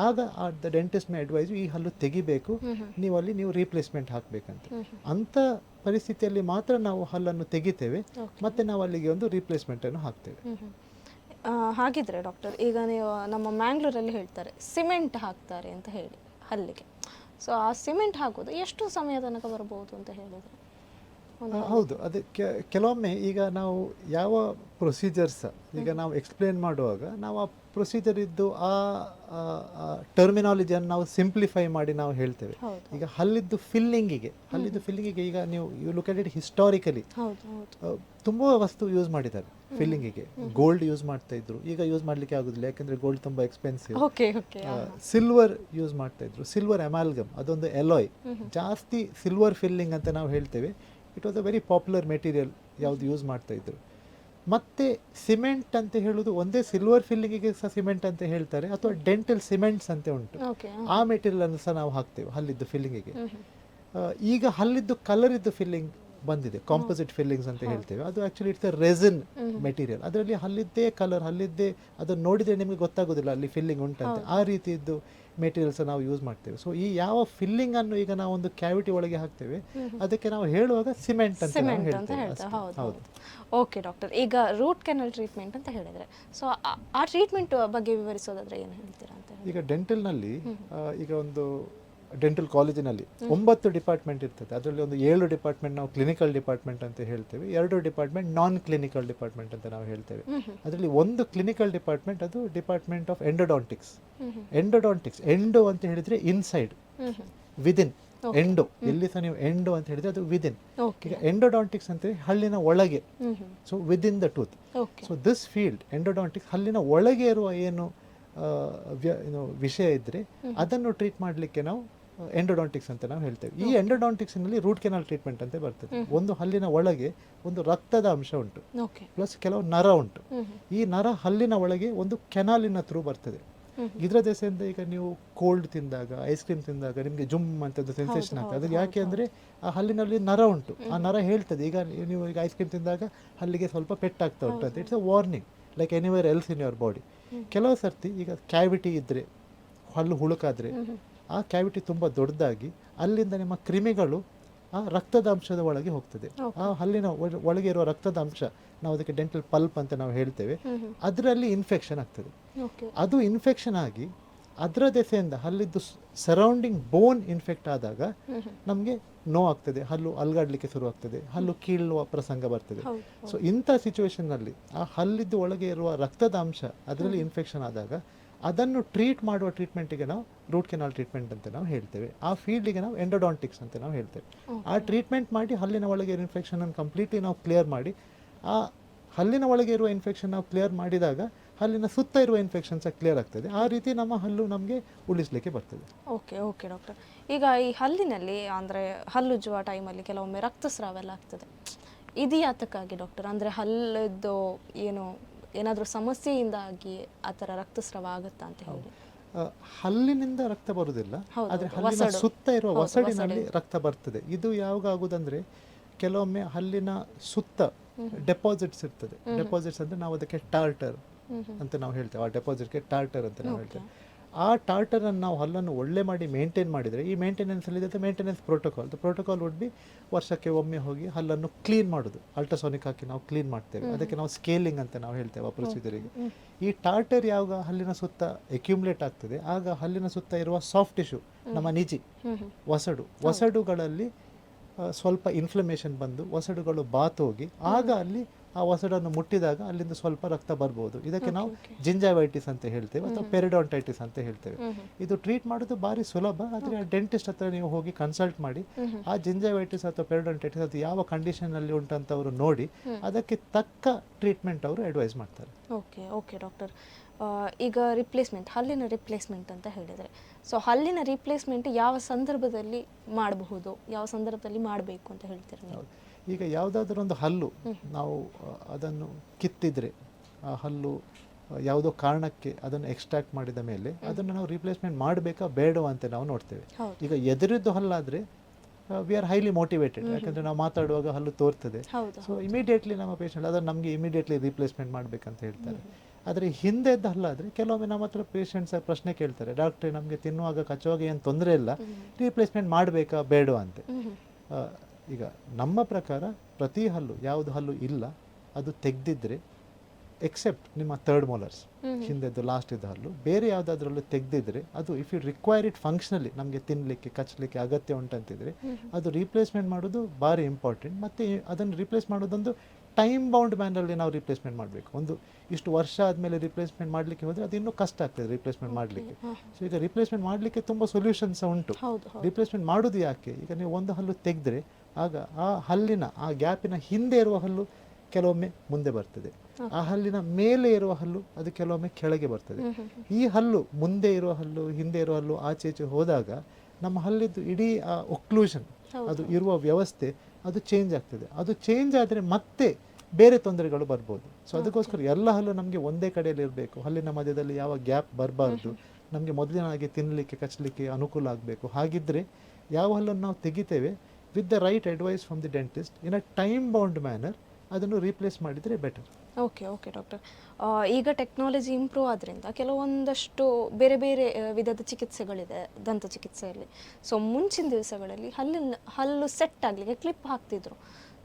ಆಗ ದ ಡೆಂಟಿಸ್ಟ್ ಮೇ ಅಡ್ವೈಸ್ ಈ ಹಲ್ಲು ತೆಗಿಬೇಕು ನೀವು ಅಲ್ಲಿ ನೀವು ರೀಪ್ಲೇಸ್ಮೆಂಟ್ ಹಾಕಬೇಕಂತ. ಅಂಥ ಪರಿಸ್ಥಿತಿಯಲ್ಲಿ ಮಾತ್ರ ನಾವು ಹಲ್ಲನ್ನು ತೆಗಿತೇವೆ ಮತ್ತೆ ನಾವು ಅಲ್ಲಿಗೆ ಒಂದು ರೀಪ್ಲೇಸ್ಮೆಂಟನ್ನು ಹಾಕ್ತೇವೆ. ಆ, ಹಾಗಿದ್ರೆ ಡಾಕ್ಟರ್ ಈಗ ನೀವು ನಮ್ಮ ಮ್ಯಾಂಗ್ಳೂರಲ್ಲಿ ಹೇಳ್ತಾರೆ ಸಿಮೆಂಟ್ ಹಾಕ್ತಾರೆ ಅಂತ ಹೇಳಿ ಹಲ್ಲಿಗೆ. ಸೊ ಆ ಸಿಮೆಂಟ್ ಹಾಕೋದು ಎಷ್ಟು ಸಮಯ ತನಕ ಬರ್ಬೋದು ಅಂತ ಹೇಳಿದರೆ? ಹೌದು ಅದಕ್ಕೆ ಕೆಲವೊಮ್ಮೆ ಈಗ ನಾವು ಯಾವ ಪ್ರೊಸೀಜರ್ಸ್ ಈಗ ನಾವು ಎಕ್ಸ್ಪ್ಲೇನ್ ಮಾಡುವಾಗ ನಾವು ಆ ಪ್ರೊಸೀಜರ್ ಇದ್ದು ಆ ಟರ್ಮಿನಾಲಜಿಯನ್ನು ನಾವು ಸಿಂಪ್ಲಿಫೈ ಮಾಡಿ ನಾವು ಹೇಳ್ತೇವೆ. ಈಗ ಹಲ್ಲಿದ್ದು ಫಿಲ್ಲಿಂಗಿಗೆ ಹಲ್ಲಿದ್ದು ಫಿಲ್ಲಿಂಗಿಗೆ ಈಗ ನೀವು you look at it historically ತುಂಬ ವಸ್ತು ಯೂಸ್ ಮಾಡಿದ್ದಾರೆ. ಫಿಲ್ಲಿಂಗಿಗೆ ಗೋಲ್ಡ್ ಯೂಸ್ ಮಾಡ್ತಾ ಇದ್ರು. ಈಗ ಯೂಸ್ ಮಾಡ್ಲಿಕ್ಕೆ ಆಗುದಿಲ್ಲ ಯಾಕಂದ್ರೆ ಗೋಲ್ಡ್ ತುಂಬಾ ಎಕ್ಸ್ಪೆನ್ಸಿವ್ ಸಿಲ್ವರ್ ಯೂಸ್ ಮಾಡ್ತಾ ಇದ್ರು. ಸಿಲ್ವರ್ ಅಮಾಲ್ಗಮ್ ಅದೊಂದು ಎಲೋಯ್ ಜಾಸ್ತಿ ಸಿಲ್ವರ್ ಫಿಲ್ಲಿಂಗ್ ಅಂತ ನಾವು ಹೇಳ್ತೇವೆ. It was a very popular material ಯಾವ್ದು ಯೂಸ್ ಮಾಡ್ತಾ ಇದ್ರು. ಮತ್ತೆ ಸಿಮೆಂಟ್ ಅಂತ ಹೇಳುದು ಒಂದೇ ಸಿಲ್ವರ್ ಫಿಲ್ಲಿಂಗಿಗೆ ಸಹ ಸಿಮೆಂಟ್ ಅಂತ ಹೇಳ್ತಾರೆ ಅಥವಾ ಡೆಂಟಲ್ ಸಿಮೆಂಟ್ಸ್ ಅಂತ ಉಂಟು. ಆ ಮೆಟೀರಿಯಲ್ ಅನ್ನು ಸಹ ನಾವು ಹಾಕ್ತೇವೆ ಹಲ್ಲಿದ್ದು ಫಿಲ್ಲಿಂಗಿಗೆ ಈಗ ಹಲ್ಲಿದ್ದು ಕಲರ್ ಇದ್ದು ಫಿಲ್ಲಿಂಗ್ ಬಂದಿದೆ. ಕಾಂಪೋಸಿಟ್ ಫಿಲ್ಲಿಂಗ್ಸ್ ಅಂತ ಹೇಳ್ತೇವೆ. ಅದು actually it's a resin material ಅದರಲ್ಲಿ ಅಲ್ಲಿದ್ದೇ ಕಲರ್ ಅಲ್ಲಿದ್ದೇ ಅದನ್ನು ನೋಡಿದ್ರೆ ನಿಮಗೆ ಗೊತ್ತಾಗೋದಿಲ್ಲ ಅಲ್ಲಿ ಫಿಲ್ಲಿಂಗ್ ಉಂಟಂತೆ. ಆ ರೀತಿಯದ್ದು ಮೆಟೀರಿಯಲ್ಸ್ ನಾವು ಯೂಸ್ ಮಾಡ್ತೇವೆ. ಸೊ ಈ ಯಾವ ಫಿಲ್ಲಿಂಗ್ ಅನ್ನು ಈಗ ನಾವು ಒಂದು ಕ್ಯಾವಿಟಿ ಒಳಗೆ ಹಾಕ್ತೇವೆ ಅದಕ್ಕೆ ನಾವು ಹೇಳುವಾಗ ಸಿಮೆಂಟ್ ಅಂತ ಹೇಳ್ತೇವೆ. ಹೌದು ಓಕೆ ಡಾಕ್ಟರ್ ಈಗ ರೂಟ್ ಕೆನಲ್ ಟ್ರೀಟ್ಮೆಂಟ್ ಅಂತ ಹೇಳಿದ್ರೆ ಸೊ ಆ ಟ್ರೀಟ್ಮೆಂಟ್ ಬಗ್ಗೆ ವಿವರಿಸೋದಾದ್ರೆ ಏನು ಹೇಳ್ತೀರಾ ಅಂತ ಈಗ ಡೆಂಟಲ್ನಲ್ಲಿ ಈಗ ಒಂದು ಡೆಂಟಲ್ ಕಾಲೇಜಿನಲ್ಲಿ ಒಂಬತ್ತು ಡಿಪಾರ್ಟ್ಮೆಂಟ್ ಇರ್ತದೆ. ಅದರಲ್ಲಿ ಒಂದು ಏಳು ಡಿಪಾರ್ಟ್ಮೆಂಟ್ ನಾವು ಕ್ಲಿನಿಕಲ್ ಡಿಪಾರ್ಟ್ಮೆಂಟ್ ಅಂತ ಹೇಳ್ತೇವೆ. ಎರಡು ಡಿಪಾರ್ಟ್ಮೆಂಟ್ ನಾನ್ ಕ್ಲಿನಿಕಲ್ ಡಿಪಾರ್ಟ್ಮೆಂಟ್ ಅಂತ ನಾವು ಹೇಳ್ತೇವೆ. ಅದರಲ್ಲಿ ಒಂದು ಕ್ಲಿನಿಕಲ್ ಡಿಪಾರ್ಟ್ಮೆಂಟ್ ಅದು department of endodontics endodontics endo ಅಂತ ಹೇಳಿದ್ರೆ ಇನ್ಸೈಡ್ ವಿದಿನ್ ಎಂಡೋ ಎಲ್ಲಿ ಸಹ ನೀವು ಎಂಡೋ ಅಂತ ಹೇಳಿದ್ರೆ ಅದು ವಿದಿನ್ ಈಗ ಎಂಡೋಡಾಂಟಿಕ್ಸ್ ಅಂತ ಹಳ್ಳಿನ ಒಳಗೆ. So within the tooth so this field endodontics ಹಲ್ಲಿನ ಒಳಗೆ ಇರುವ ಏನು ವಿಷಯ ಇದ್ರೆ ಅದನ್ನು ಟ್ರೀಟ್ ಮಾಡಲಿಕ್ಕೆ ನಾವು ಎಂಡೋಡಾಂಟಿಕ್ಸ್ ಅಂತ ನಾವು ಹೇಳ್ತೇವೆ. ಈ ಎಂಡೋಡಾಂಟಿಕ್ಸ್ನಲ್ಲಿ ರೂಟ್ ಕೆನಾಲ್ ಟ್ರೀಟ್ಮೆಂಟ್ ಅಂತ ಬರ್ತದೆ. ಒಂದು ಹಲ್ಲಿನ ಒಳಗೆ ಒಂದು ರಕ್ತದ ಅಂಶ ಉಂಟು. ಪ್ಲಸ್ ಕೆಲವು ನರ ಉಂಟು. ಈ ನರ ಹಲ್ಲಿನ ಒಳಗೆ ಒಂದು ಕೆನಾಲಿನ ಥ್ರೂ ಬರ್ತದೆ. ಇದರ ದೆಸೆಯಿಂದ ಈಗ ನೀವು ಕೋಲ್ಡ್ ತಿಂದಾಗ ಐಸ್ ಕ್ರೀಮ್ ತಿಂದಾಗ ನಿಮಗೆ ಜುಮ್ ಅಂತ ಸೆನ್ಸೇಷನ್ ಆಗ್ತದೆ. ಅದು ಯಾಕೆ ಅಂದ್ರೆ ಆ ಹಲ್ಲಿನಲ್ಲಿ ನರ ಉಂಟು. ಆ ನರ ಹೇಳ್ತದೆ. ಈಗ ನೀವು ಈಗ ಐಸ್ ಕ್ರೀಮ್ ತಿಂದಾಗ ಹಲ್ಲಿಗೆ ಸ್ವಲ್ಪ ಪೆಟ್ಟಾಗ್ತಾ ಉಂಟು ಅಂತ. It's a warning like anywhere else in your body ಕೆಲವು ಸರ್ತಿ ಈಗ ಕ್ಯಾವಿಟಿ ಇದ್ರೆ ಹಲ್ಲು ಹುಳುಕಾದ್ರೆ ಆ ಕ್ಯಾವಿಟಿ ತುಂಬ ದೊಡ್ಡದಾಗಿ ಅಲ್ಲಿಂದ ನಿಮ್ಮ ಕ್ರಿಮಿಗಳು ಆ ರಕ್ತದ ಅಂಶದ ಒಳಗೆ ಹೋಗ್ತದೆ. ಆ ಹಲ್ಲಿನ ಒಳಗೆ ಇರುವ ರಕ್ತದ ಅಂಶ ನಾವು ಅದಕ್ಕೆ ಡೆಂಟಲ್ ಪಲ್ಪ್ ಅಂತ ನಾವು ಹೇಳ್ತೇವೆ. ಅದರಲ್ಲಿ ಇನ್ಫೆಕ್ಷನ್ ಆಗ್ತದೆ. ಅದು ಇನ್ಫೆಕ್ಷನ್ ಆಗಿ ಅದರ ದೆಸೆಯಿಂದ ಹಲ್ಲಿದ್ದು ಸರೌಂಡಿಂಗ್ ಬೋನ್ ಇನ್ಫೆಕ್ಟ್ ಆದಾಗ ನಮಗೆ ನೋವಾಗ್ತದೆ ಹಲ್ಲು ಅಲ್ಗಾಡ್ಲಿಕ್ಕೆ ಶುರು ಆಗ್ತದೆ. ಹಲ್ಲು ಕೀಳುವ ಪ್ರಸಂಗ ಬರ್ತದೆ. ಸೊ ಇಂಥ ಸಿಚುವೇಶನ್ನಲ್ಲಿ ಆ ಹಲ್ಲಿದ್ದು ಒಳಗೆ ಇರುವ ರಕ್ತದ ಅಂಶ ಅದರಲ್ಲಿ ಇನ್ಫೆಕ್ಷನ್ ಆದಾಗ ಅದನ್ನು ಟ್ರೀಟ್ ಮಾಡುವ ಟ್ರೀಟ್ಮೆಂಟಿಗೆ ನಾವು ರೂಟ್ ಕೆನಾಲ್ ಟ್ರೀಟ್ಮೆಂಟ್ ಅಂತ ನಾವು ಹೇಳ್ತೇವೆ. ಆ ಫೀಲ್ಡಿಗೆ ನಾವು ಎಂಡೋಡಾಂಟಿಕ್ಸ್ ಅಂತ ನಾವು ಹೇಳ್ತೇವೆ. ಆ ಟ್ರೀಟ್ಮೆಂಟ್ ಮಾಡಿ ಹಲ್ಲಿನ ಒಳಗೆ ಇರೋ ಇನ್ಫೆಕ್ಷನ್ ಅನ್ನು ಕಂಪ್ಲೀಟ್ಲಿ ನಾವು ಕ್ಲಿಯರ್ ಮಾಡಿ ಆ ಹಲ್ಲಿನ ಒಳಗೆ ಇರುವ ಇನ್ಫೆಕ್ಷನ್ ನಾವು ಕ್ಲಿಯರ್ ಮಾಡಿದಾಗ ಹಲ್ಲಿನ ಸುತ್ತ ಇರುವ ಇನ್ಫೆಕ್ಷನ್ ಸಹ ಕ್ಲಿಯರ್ ಆಗ್ತದೆ. ಆ ರೀತಿ ನಮ್ಮ ಹಲ್ಲು ನಮಗೆ ಉಳಿಸ್ಲಿಕ್ಕೆ ಬರ್ತದೆ. ಓಕೆ ಓಕೆ ಡಾಕ್ಟರ್ ಈಗ ಈ ಹಲ್ಲಿನಲ್ಲಿ ಅಂದರೆ ಹಲ್ಲುಜ್ಜುವ ಟೈಮಲ್ಲಿ ಕೆಲವೊಮ್ಮೆ ರಕ್ತಸ್ರಾವ ಎಲ್ಲ ಆಗ್ತದೆ. ಇದು ಯಾತಕ್ಕಾಗಿ ಡಾಕ್ಟರ್ ಅಂದರೆ ಹಲ್ಲದ್ದು ಏನು ಏನಾದರೂ ಸಮಸ್ಯೆಯಿಂದಾಗಿ ಆ ಥರ ರಕ್ತಸ್ರಾವ ಆಗುತ್ತಾ ಅಂತ ಹೇಳಿ. ಹಲ್ಲಿನಿಂದ ರಕ್ತ ಬರುವುದಿಲ್ಲ ಆದರೆ ಹಲ್ಲಿನ ಸುತ್ತ ಇರುವ ಒಸಡಿನಲ್ಲಿ ರಕ್ತ ಬರ್ತದೆ. ಇದು ಯಾವಾಗ ಆಗುದಂದ್ರೆ ಕೆಲವೊಮ್ಮೆ ಹಲ್ಲಿನ ಸುತ್ತ ಡೆಪಾಸಿಟ್ಸ್ ಇರ್ತದೆ. ಡೆಪಾಸಿಟ್ಸ್ ಅಂದ್ರೆ ನಾವು ಅದಕ್ಕೆ ಟಾರ್ಟರ್ ಅಂತ ನಾವು ಹೇಳ್ತೇವೆ. ಆ ಡೆಪಾಸಿಟ್ಗೆ ಟಾರ್ಟರ್ ಅಂತ ನಾವು ಹೇಳ್ತೇವೆ. ಆ ಟಾರ್ಟರನ್ನು ನಾವು ಹಲ್ಲನ್ನು ಒಳ್ಳೆ ಮಾಡಿ ಮೇಂಟೈನ್ ಮಾಡಿದರೆ ಈ ಮೇಂಟೆನೆನ್ಸಲ್ಲಿ ಇದೆ maintenance protocol. The protocol would be ವರ್ಷಕ್ಕೆ ಒಮ್ಮೆ ಹೋಗಿ ಹಲ್ಲನ್ನು ಕ್ಲೀನ್ ಮಾಡೋದು. ಅಲ್ಟ್ರಾಸೋನಿಕ್ ಹಾಕಿ ನಾವು ಕ್ಲೀನ್ ಮಾಡ್ತೇವೆ. ಅದಕ್ಕೆ ನಾವು ಸ್ಕೇಲಿಂಗ್ ಅಂತ ನಾವು ಹೇಳ್ತೇವೆ ಆ ಪ್ರೊಸೀಜರಿಗೆ ಈ ಟಾರ್ಟರ್ ಯಾವಾಗ ಹಲ್ಲಿನ ಸುತ್ತ ಎಕ್ಯುಮ್ಲೇಟ್ ಆಗ್ತದೆ ಆಗ ಹಲ್ಲಿನ ಸುತ್ತ ಇರುವ ಸಾಫ್ಟ್ ಟಿಶ್ಯೂ ನಮ್ಮ ನಿಜಿ ಒಸಡು ಒಸಡುಗಳಲ್ಲಿ ಸ್ವಲ್ಪ ಇನ್ಫ್ಲಮೇಷನ್ ಬಂದು ಒಸಡುಗಳು ಬಾತೋಗಿ ಹೋಗಿ ಆಗ ಅಲ್ಲಿ ಆ ಒಸಡನ್ನು ಮುಟ್ಟಿದಾಗ ಅಲ್ಲಿಂದ ಸ್ವಲ್ಪ ರಕ್ತ ಬರ್ಬೋದು. ಇದಕ್ಕೆ ನಾವು ಜಿಂಜಾವೈಟಿಸ್ ಅಂತ ಹೇಳ್ತೇವೆ ಅಥವಾ ಪೆರಿಡಾಂಟೈಟಿಸ್ ಅಂತ ಹೇಳ್ತೇವೆ. ಇದು ಟ್ರೀಟ್ ಮಾಡೋದು ಭಾರಿ ಸುಲಭ ಆದರೆ ಡೆಂಟಿಸ್ಟ್ ಹತ್ರ ನೀವು ಹೋಗಿ ಕನ್ಸಲ್ಟ್ ಮಾಡಿ. ಆ ಜಿಂಜಾವೈಟಿಸ್ ಅಥವಾ ಪೆರಿಡಾಂಟೈಟಿಸ್ ಅದು ಯಾವ ಕಂಡೀಷನ್ ಅಲ್ಲಿ ಉಂಟಂತ ಅವರು ನೋಡಿ ಅದಕ್ಕೆ ತಕ್ಕ ಟ್ರೀಟ್ಮೆಂಟ್ ಅವರು ಅಡ್ವೈಸ್ ಮಾಡ್ತಾರೆ. ಓಕೆ ಓಕೆ ಡಾಕ್ಟರ್ ಈಗ ರಿಪ್ಲೇಸ್ಮೆಂಟ್ ಹಲ್ಲಿನ ರಿಪ್ಲೇಸ್ಮೆಂಟ್ ಅಂತ ಹೇಳಿದರೆ. ಸೊ ಹಲ್ಲಿನ ರಿಪ್ಲೇಸ್ಮೆಂಟ್ ಯಾವ ಸಂದರ್ಭದಲ್ಲಿ ಮಾಡಬಹುದು? ಯಾವ ಸಂದರ್ಭದಲ್ಲಿ ಮಾಡಬೇಕು ಅಂತ ಹೇಳ್ತೀರಾ. ಈಗ ಯಾವುದಾದ್ರೂ ಒಂದು ಹಲ್ಲು ನಾವು ಅದನ್ನು ಕಿತ್ತಿದ್ರೆ ಆ ಹಲ್ಲು ಯಾವುದೋ ಕಾರಣಕ್ಕೆ ಅದನ್ನು ಎಕ್ಸ್ಟ್ರಾಕ್ಟ್ ಮಾಡಿದ ಮೇಲೆ ಅದನ್ನು ನಾವು ರಿಪ್ಲೇಸ್ಮೆಂಟ್ ಮಾಡಬೇಕಾ ಬೇಡವಾ ಅಂತ ನಾವು ನೋಡ್ತೇವೆ. ಹೌದು. ಈಗ ಎದುರಿದ್ದು ಹಲ್ಲಾದರೆ ವಿ ಆರ್ ಹೈಲಿ ಮೋಟಿವೇಟೆಡ್ ಯಾಕಂದರೆ ನಾವು ಮಾತಾಡುವಾಗ ಹಲ್ಲು ತೋರ್ತದೆ. ಹೌದು ಸೊ ಇಮಿಡಿಯೇಟ್ಲಿ ನಮ್ಮ ಪೇಷಂಟ್ ಅದನ್ನು ನಮಗೆ ಇಮಿಡಿಯೇಟ್ಲಿ ರಿಪ್ಲೇಸ್ಮೆಂಟ್ ಮಾಡಬೇಕಂತ ಹೇಳ್ತಾರೆ. ಆದರೆ ಇದ್ದ ಹಲ್ಲಾದರೆ ಕೆಲವೊಮ್ಮೆ ನಮ್ಮ ಹತ್ರ ಪೇಷಂಟ್ಸ್ ಪ್ರಶ್ನೆ ಕೇಳ್ತಾರೆ ಡಾಕ್ಟ್ರೆ ನಮಗೆ ತಿನ್ನುವಾಗ ಕಚ್ಚುವಾಗ ಏನು ತೊಂದರೆ ಇಲ್ಲ ರಿಪ್ಲೇಸ್ಮೆಂಟ್ ಮಾಡಬೇಕಾ ಬೇಡವಾ? ಅಂತ. ಈಗ ನಮ್ಮ ಪ್ರಕಾರ ಪ್ರತಿ ಹಲ್ಲು ಯಾವುದು ಹಲ್ಲು ಇಲ್ಲ ಅದು ತೆಗೆದಿದ್ರೆ ಎಕ್ಸೆಪ್ಟ್ ನಿಮ್ಮ ಥರ್ಡ್ ಮೋಲರ್ಸ್ ಹಿಂದೆದ್ದು ಲಾಸ್ಟ್ ಇದ್ದ ಹಲ್ಲು ಬೇರೆ ಯಾವುದಾದ್ರಲ್ಲೂ ತೆಗೆದಿದ್ರೆ ಅದು if you require it functionally ನಮಗೆ ತಿನ್ನಲಿಕ್ಕೆ ಕಚ್ಚಲಿಕ್ಕೆ ಅಗತ್ಯ ಉಂಟಂತಿದ್ರೆ ಅದು ರೀಪ್ಲೇಸ್ಮೆಂಟ್ ಮಾಡೋದು ಭಾರಿ ಇಂಪಾರ್ಟೆಂಟ್ ಮತ್ತು ಅದನ್ನು ರಿಪ್ಲೇಸ್ ಮಾಡೋದೊಂದು ಟೈಮ್ ಬೌಂಡ್ ಮ್ಯಾನಲ್ಲಿ ನಾವು ರಿಪ್ಲೇಸ್ಮೆಂಟ್ ಮಾಡಬೇಕು. ಒಂದು ಇಷ್ಟು ವರ್ಷ ಆದಮೇಲೆ ರಿಪ್ಲೇಸ್ಮೆಂಟ್ ಮಾಡಲಿಕ್ಕೆ ಹೋದರೆ ಅದು ಇನ್ನೂ ಕಷ್ಟ ಆಗ್ತದೆ ರಿಪ್ಲೇಸ್ಮೆಂಟ್ ಮಾಡಲಿಕ್ಕೆ. ಸೊ ಈಗ ರಿಪ್ಲೇಸ್ಮೆಂಟ್ ಮಾಡಲಿಕ್ಕೆ ತುಂಬ ಸೊಲ್ಯೂಷನ್ಸ್ ಉಂಟು. ರಿಪ್ಲೇಸ್ಮೆಂಟ್ ಮಾಡೋದು ಯಾಕೆ? ಈಗ ನೀವು ಒಂದು ಹಲ್ಲು ತೆಗೆದ್ರೆ ಆಗ ಆ ಹಲ್ಲಿನ ಆ ಗ್ಯಾಪಿನ ಹಿಂದೆ ಇರುವ ಹಲ್ಲು ಕೆಲವೊಮ್ಮೆ ಮುಂದೆ ಬರ್ತದೆ. ಆ ಹಲ್ಲಿನ ಮೇಲೆ ಇರುವ ಹಲ್ಲು ಅದು ಕೆಲವೊಮ್ಮೆ ಕೆಳಗೆ ಬರ್ತದೆ. ಈ ಹಲ್ಲು ಮುಂದೆ ಇರುವ ಹಲ್ಲು ಹಿಂದೆ ಇರುವ ಹಲ್ಲು ಆಚೆ ಈಚೆ ಹೋದಾಗ ನಮ್ಮ ಹಲ್ಲಿದ್ದು ಇಡೀ ಆ ಒಕ್ಲೂಷನ್ ಅದು ಇರುವ ವ್ಯವಸ್ಥೆ ಅದು ಚೇಂಜ್ ಆಗ್ತದೆ. ಅದು ಚೇಂಜ್ ಆದರೆ ಮತ್ತೆ ಬೇರೆ ತೊಂದರೆಗಳು ಬರ್ಬೋದು. ಸೊ ಅದಕ್ಕೋಸ್ಕರ ಎಲ್ಲ ಹಲ್ಲು ನಮಗೆ ಒಂದೇ ಕಡೆಯಲ್ಲಿ ಇರಬೇಕು. ಹಲ್ಲಿನ ಮಧ್ಯದಲ್ಲಿ ಯಾವ ಗ್ಯಾಪ್ ಬರಬಾರ್ದು. ನಮಗೆ ಮೊದಲಿನ ಹಾಗೆ ತಿನ್ನಲಿಕ್ಕೆ ಕಚ್ಚಲಿಕ್ಕೆ ಅನುಕೂಲ ಆಗಬೇಕು. ಹಾಗಿದ್ರೆ ಯಾವ ಹಲ್ಲನ್ನು ನಾವು ತೆಗಿತೇವೆ with the right advice from the dentist in a time bound manner ಅದನ್ನು ರೀಪ್ಲೇಸ್ ಮಾಡಿದರೆ ಬೆಟರ್ ಓಕೆ ಓಕೆ ಡಾಕ್ಟರ್ ಈಗ ಟೆಕ್ನಾಲಜಿ ಇಂಪ್ರೂವ್ ಆದ್ದರಿಂದ ಕೆಲವೊಂದಷ್ಟು ಬೇರೆ ಬೇರೆ ವಿಧದ ಚಿಕಿತ್ಸೆಗಳಿದೆ, ದಂತ ಚಿಕಿತ್ಸೆಯಲ್ಲಿ. ಸೊ ಮುಂಚಿನ ದಿವಸಗಳಲ್ಲಿ ಹಲ್ಲಿನ ಹಲ್ಲು ಸೆಟ್ ಆಗಲಿಕ್ಕೆ ಕ್ಲಿಪ್ ಹಾಕ್ತಿದ್ರು.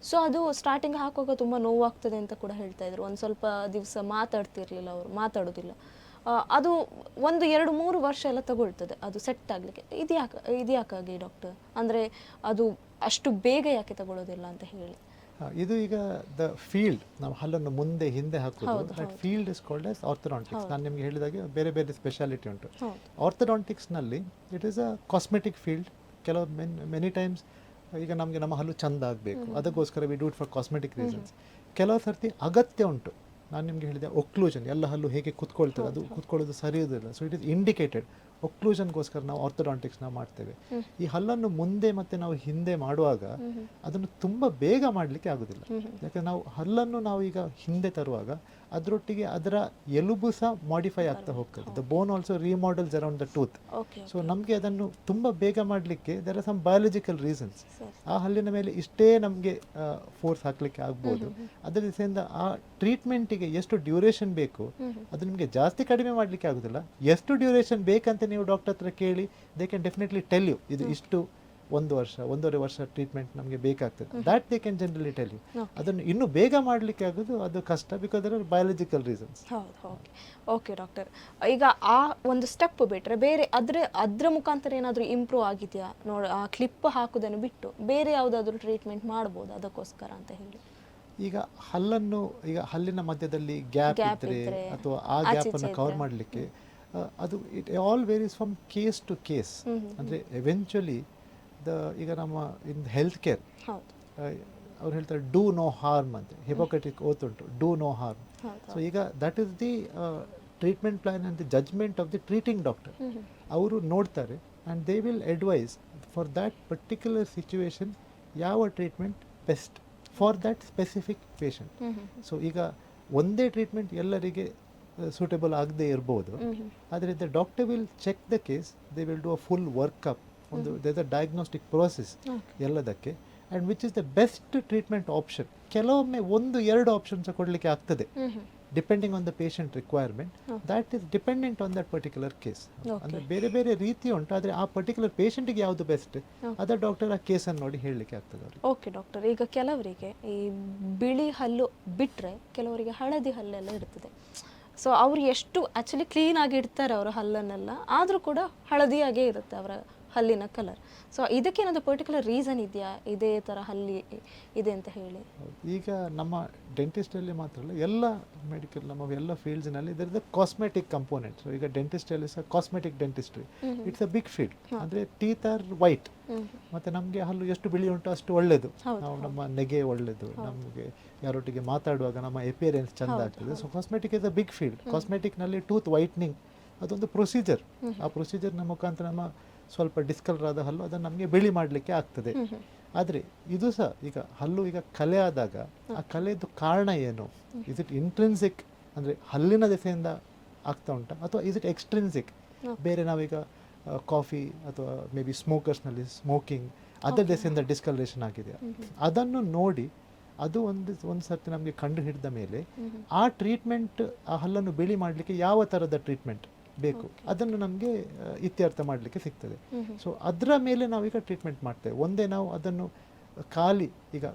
ಸೊ ಅದು ಸ್ಟಾರ್ಟಿಂಗ್ ಹಾಕುವಾಗ ತುಂಬ ನೋವಾಗ್ತದೆ ಅಂತ ಕೂಡ ಹೇಳ್ತಾ ಇದ್ರು. ಒಂದು ಸ್ವಲ್ಪ ದಿವಸ ಮಾತಾಡ್ತಿರ್ಲಿಲ್ಲ ಅವರು, ಮಾತಾಡೋದಿಲ್ಲ. ಅದು ಒಂದು ಎರಡು ಮೂರು ವರ್ಷ ಎಲ್ಲ ತಗೊಳ್ತದೆ. ಅದು ಸೆಟ್ ಆಗಲಿಕ್ಕೆ. ಇದು ಯಾಕೆ ಇದು ಯಾಕಾಗಿ ಡಾಕ್ಟರ್ ಅಂದರೆ ಅದು ಅಷ್ಟು ಬೇಗ ಯಾಕೆ ತಗೊಳ್ಳೋದಿಲ್ಲ ಅಂತ ಹೇಳಿ. ಇದು ಈಗ ದ ಫೀಲ್ಡ್ ನಾವು ಹಲ್ಲನ್ನು ಮುಂದೆ ಹಿಂದೆ ಹಾಕೋದು. That field is called as orthodontics ನಾನು ನಿಮಗೆ ಹೇಳಿದಾಗೆ ಬೇರೆ ಬೇರೆ ಸ್ಪೆಷಾಲಿಟಿ ಉಂಟು. ಆರ್ಥೊಡಾಂಟಿಕ್ಸ್ನಲ್ಲಿ ಆರ್ಥೋಡಾಂಟಿಕ್ಸ್ನಲ್ಲಿ it is a cosmetic field ಕೆಲವು ಮೆನ್ ಮೆನಿ ಟೈಮ್ಸ್ ಈಗ ನಮಗೆ ನಮ್ಮ ಹಲ್ಲು ಚಂದ ಆಗಬೇಕು. ಅದಕ್ಕೋಸ್ಕರ we do it for cosmetic reasons ಕೆಲವು ಸರ್ತಿ ಅಗತ್ಯ ಉಂಟು. ನಾನು ನಿಮಗೆ ಹೇಳಿದೆ ಒಕ್ಲೂಷನ್ ಎಲ್ಲ ಹಲ್ಲು ಹೇಗೆ ಕುತ್ಕೊಳ್ತದೆ ಅದು ಕುತ್ಕೊಳ್ಳೋದು ಸರಿಯೋದಿಲ್ಲ. ಸೊ ಇಟ್ ಇಸ್ ಇಂಡಿಕೇಟೆಡ್ ಒಕ್ಲೂಷನ್ಗೋಸ್ಕರ ನಾವು ಆರ್ಥೋಡಾಂಟಿಕ್ಸ್ನ ಮಾಡ್ತೇವೆ. ಈ ಹಲ್ಲನ್ನು ಮುಂದೆ ಮತ್ತೆ ನಾವು ಹಿಂದೆ ಮಾಡುವಾಗ ಅದನ್ನು ತುಂಬ ಬೇಗ ಮಾಡಲಿಕ್ಕೆ ಆಗೋದಿಲ್ಲ. ಯಾಕಂದ್ರೆ ನಾವು ಹಲ್ಲನ್ನು ನಾವು ಈಗ ಹಿಂದೆ ತರುವಾಗ ಅದರೊಟ್ಟಿಗೆ ಅದರ ಎಲುಬು ಸಹ ಮಾಡಿಫೈ ಆಗ್ತಾ ಹೋಗ್ತದೆ. The bone also remodels around the tooth so ನಮಗೆ ಅದನ್ನು ತುಂಬ ಬೇಗ ಮಾಡಲಿಕ್ಕೆ there are some biological reasons ಆ ಹಲ್ಲಿನ ಮೇಲೆ ಇಷ್ಟೇ ನಮಗೆ ಫೋರ್ಸ್ ಹಾಕಲಿಕ್ಕೆ ಆಗ್ಬೋದು. ಅದರ ದಿಸೆಯಿಂದ ಆ ಟ್ರೀಟ್ಮೆಂಟಿಗೆ ಎಷ್ಟು ಡ್ಯೂರೇಷನ್ ಬೇಕು ಅದು ನಿಮಗೆ ಜಾಸ್ತಿ ಕಡಿಮೆ ಮಾಡಲಿಕ್ಕೆ ಆಗೋದಿಲ್ಲ. ಎಷ್ಟು ಡ್ಯೂರೇಷನ್ ಬೇಕಂತ ನೀವು ಡಾಕ್ಟರ್ ಹತ್ರ ಕೇಳಿ they can definitely tell you ಇದು ಇಷ್ಟು ಒಂದು ವರ್ಷ ಒಂದೂವರೆ ವರ್ಷ ಟ್ರೀಟ್ಮೆಂಟ್ ನಮಗೆ ಬೇಕಾಗ್ತದೆ. That they can generally tell you. ಅದನ್ನು ಇನ್ನೂ ಬೇಗ ಮಾಡಲಿಕ್ಕೆ ಆಗೋದು ಅದು ಕಷ್ಟ ಬಿಕಾಸ್ ಅದರ biological reasons okay okay doctor ಈಗ ಆ ಒಂದು ಸ್ಟೆಪ್ ಬಿಟ್ಟರೆ ಬೇರೆ ಅದ್ರ ಅದ್ರ ಮುಖಾಂತರ ಏನಾದರೂ ಇಂಪ್ರೂವ್ ಆಗಿದೆಯಾ? ನೋಡ ಆ ಕ್ಲಿಪ್ ಹಾಕೋದನ್ನು ಬಿಟ್ಟು ಬೇರೆ ಯಾವುದಾದ್ರೂ ಟ್ರೀಟ್ಮೆಂಟ್ ಮಾಡ್ಬೋದು ಅದಕ್ಕೋಸ್ಕರ ಅಂತ ಹೇಳಿ? ಈಗ ಹಲ್ಲನ್ನು ಈಗ ಹಲ್ಲಿನ ಮಧ್ಯದಲ್ಲಿ ಗ್ಯಾಪ್ ಇದ್ರೆ ಅಥವಾ ಆ ಗ್ಯಾಪ್ ಅನ್ನು ಕವರ್. ಮಾಡಲಿಕ್ಕೆ ಅದು it all varies from case to case ಅಂದರೆ ಎವೆಂಚುಲಿ ದ ಈಗ ನಮ್ಮ ಇನ್ ಹೆಲ್ತ್ ಕೇರ್ ಅವ್ರು ಹೇಳ್ತಾರೆ ಡೂ ನೋ ಹಾರ್ಮ್ ಅಂತ. ಹಿಪೋಕ್ರೆಟಿಕ್ ಓತ್ ಉಂಟು. ಡೂ ನೋ ಹಾರ್ಮ್ ಸೊ ಈಗ that is the treatment plan and the judgement of the treating doctor ಅವರು ನೋಡ್ತಾರೆ and they will advise for that particular situation ಯಾವ treatment best for that specific patient so ಈಗ ಒಂದೇ treatment ಎಲ್ಲರಿಗೆ suitable ಆಗದೆ ಇರ್ಬೋದು. ಆದರೆ the doctor will check the case they will do a full workup ಒಂದು the diagnostic process ಎಲ್ಲದಕ್ಕೆ and which is the best treatment option ಕೆಲವೊಮ್ಮೆ ಒಂದು ಎರಡು ಆಪ್ಷನ್ಸ್ ಕೊಡಲಿಕ್ಕೆ ಆಗ್ತದೆ. Depending on the patient requirement that is dependent on that particular case ಅಂದರೆ ಬೇರೆ ಬೇರೆ ರೀತಿ ಉಂಟು ಆದರೆ ಆ ಪರ್ಟಿಕ್ಯುಲರ್ ಪೇಷಂಟಿಗೆ ಯಾವುದು ಬೆಸ್ಟ್ ಅದರ ಡಾಕ್ಟರ್ ಆ ಕೇಸನ್ನು ನೋಡಿ ಹೇಳಲಿಕ್ಕೆ ಆಗ್ತದೆ ಅವ್ರಿಗೆ. ಓಕೆ ಡಾಕ್ಟರ್ ಈಗ ಕೆಲವರಿಗೆ ಈ ಬಿಳಿ ಹಲ್ಲು ಬಿಟ್ಟರೆ ಕೆಲವರಿಗೆ ಹಳದಿ ಹಲ್ಲೆಲ್ಲ ಇರ್ತದೆ. ಸೊ ಅವ್ರು ಎಷ್ಟು ಆ್ಯಕ್ಚುಲಿ ಕ್ಲೀನಾಗಿ ಇಡ್ತಾರೆ ಅವರ ಹಲ್ಲನ್ನೆಲ್ಲ ಆದರೂ ಕೂಡ ಹಳದಿಯಾಗೇ ಇರುತ್ತೆ ಅವರ ಹಲ್ಲಿನ ಕಲರ್ ಸೊ ಇದಕ್ಕೇನಾದ್ರು ಪರ್ಟಿಕ್ಯುಲರ್ ರೀಸನ್ ಇದೆಯಾ? ಇದೇ ಥರ ಹಲ್ಲಿ ಇದೆ ಅಂತ ಹೇಳಿ. ಈಗ ನಮ್ಮ ಡೆಂಟಿಸ್ಟಲ್ಲಿ ಮಾತ್ರ ಅಲ್ಲ ಎಲ್ಲ ಮೆಡಿಕಲ್ ನಮ್ಮ ಎಲ್ಲ ಫೀಲ್ಡ್ಸ್ನಲ್ಲಿ ಇದರ್ ದ ಕಾಸ್ಮೆಟಿಕ್ ಕಂಪೋನೆಂಟ್ ಸೊ ಈಗ ಡೆಂಟಿಸ್ಟಲ್ಲಿ ಸಹ cosmetic dentistry it's a big field ಅಂದರೆ ಟೀತ್ ಆರ್ ವೈಟ್. ಮತ್ತು ನಮಗೆ ಹಲ್ಲು ಎಷ್ಟು ಬಿಳಿ ಉಂಟು ಅಷ್ಟು ಒಳ್ಳೆಯದು ನಾವು ನಮ್ಮ ನೆಗೆ ಒಳ್ಳೆಯದು ನಮಗೆ ಯಾರೊಟ್ಟಿಗೆ ಮಾತಾಡುವಾಗ ನಮ್ಮ ಎಪಿಯರೆನ್ಸ್ ಚೆಂದ ಆಗ್ತದೆ. So cosmetic is a big field ಕಾಸ್ಮೆಟಿಕ್ನಲ್ಲಿ tooth whitening ಅದೊಂದು ಪ್ರೊಸೀಜರ್ ಆ ಪ್ರೊಸೀಜರ್ನ ಮುಖಾಂತರ ನಮ್ಮ ಸ್ವಲ್ಪ ಡಿಸ್ಕಲರ್ ಆದ ಹಲ್ಲು ಅದನ್ನು ನಮಗೆ ಬಿಳಿ ಮಾಡಲಿಕ್ಕೆ ಆಗ್ತದೆ. ಆದರೆ ಇದು ಸಹ ಈಗ ಹಲ್ಲು ಈಗ ಕಲೆ ಆದಾಗ ಆ ಕಲೆದು ಕಾರಣ ಏನು? ಇಸ್ ಇಟ್ ಇಂಟ್ರೆನ್ಸಿಕ್ ಅಂದರೆ ಹಲ್ಲಿನ ದೆಸೆಯಿಂದ ಆಗ್ತಾ ಉಂಟಾ? ಅಥವಾ ಇಸ್ ಇಟ್ ಎಕ್ಸ್ಟ್ರೆನ್ಸಿಕ್ ಬೇರೆ ನಾವೀಗ ಕಾಫಿ ಅಥವಾ ಮೇ ಬಿ ಸ್ಮೋಕರ್ಸ್ನಲ್ಲಿ ಸ್ಮೋಕಿಂಗ್ ಅದರ ದೆಸೆಯಿಂದ ಡಿಸ್ಕಲರೇಷನ್ ಆಗಿದೆ. ಅದನ್ನು ನೋಡಿ ಅದು ಒಂದು ಒಂದು ಸರ್ತಿ ನಮಗೆ ಕಂಡು ಹಿಡಿದ ಮೇಲೆ ಆ ಟ್ರೀಟ್ಮೆಂಟ್ ಆ ಹಲ್ಲನ್ನು ಬಿಳಿ ಮಾಡಲಿಕ್ಕೆ ಯಾವ ಥರದ ಟ್ರೀಟ್ಮೆಂಟ್ ಬೇಕು. ಅದನ್ನು ನಮಗೆ ಇತ್ಯರ್ಥ ಮಾಡಲಿಕ್ಕೆ ಸಿಗ್ತದೆ. ಸೊ ಅದರ ಮೇಲೆ ನಾವೀಗ ಟ್ರೀಟ್ಮೆಂಟ್ ಮಾಡ್ತೇವೆ. ಒಂದೇ ನಾವು ಅದನ್ನು ಖಾಲಿ ಈಗ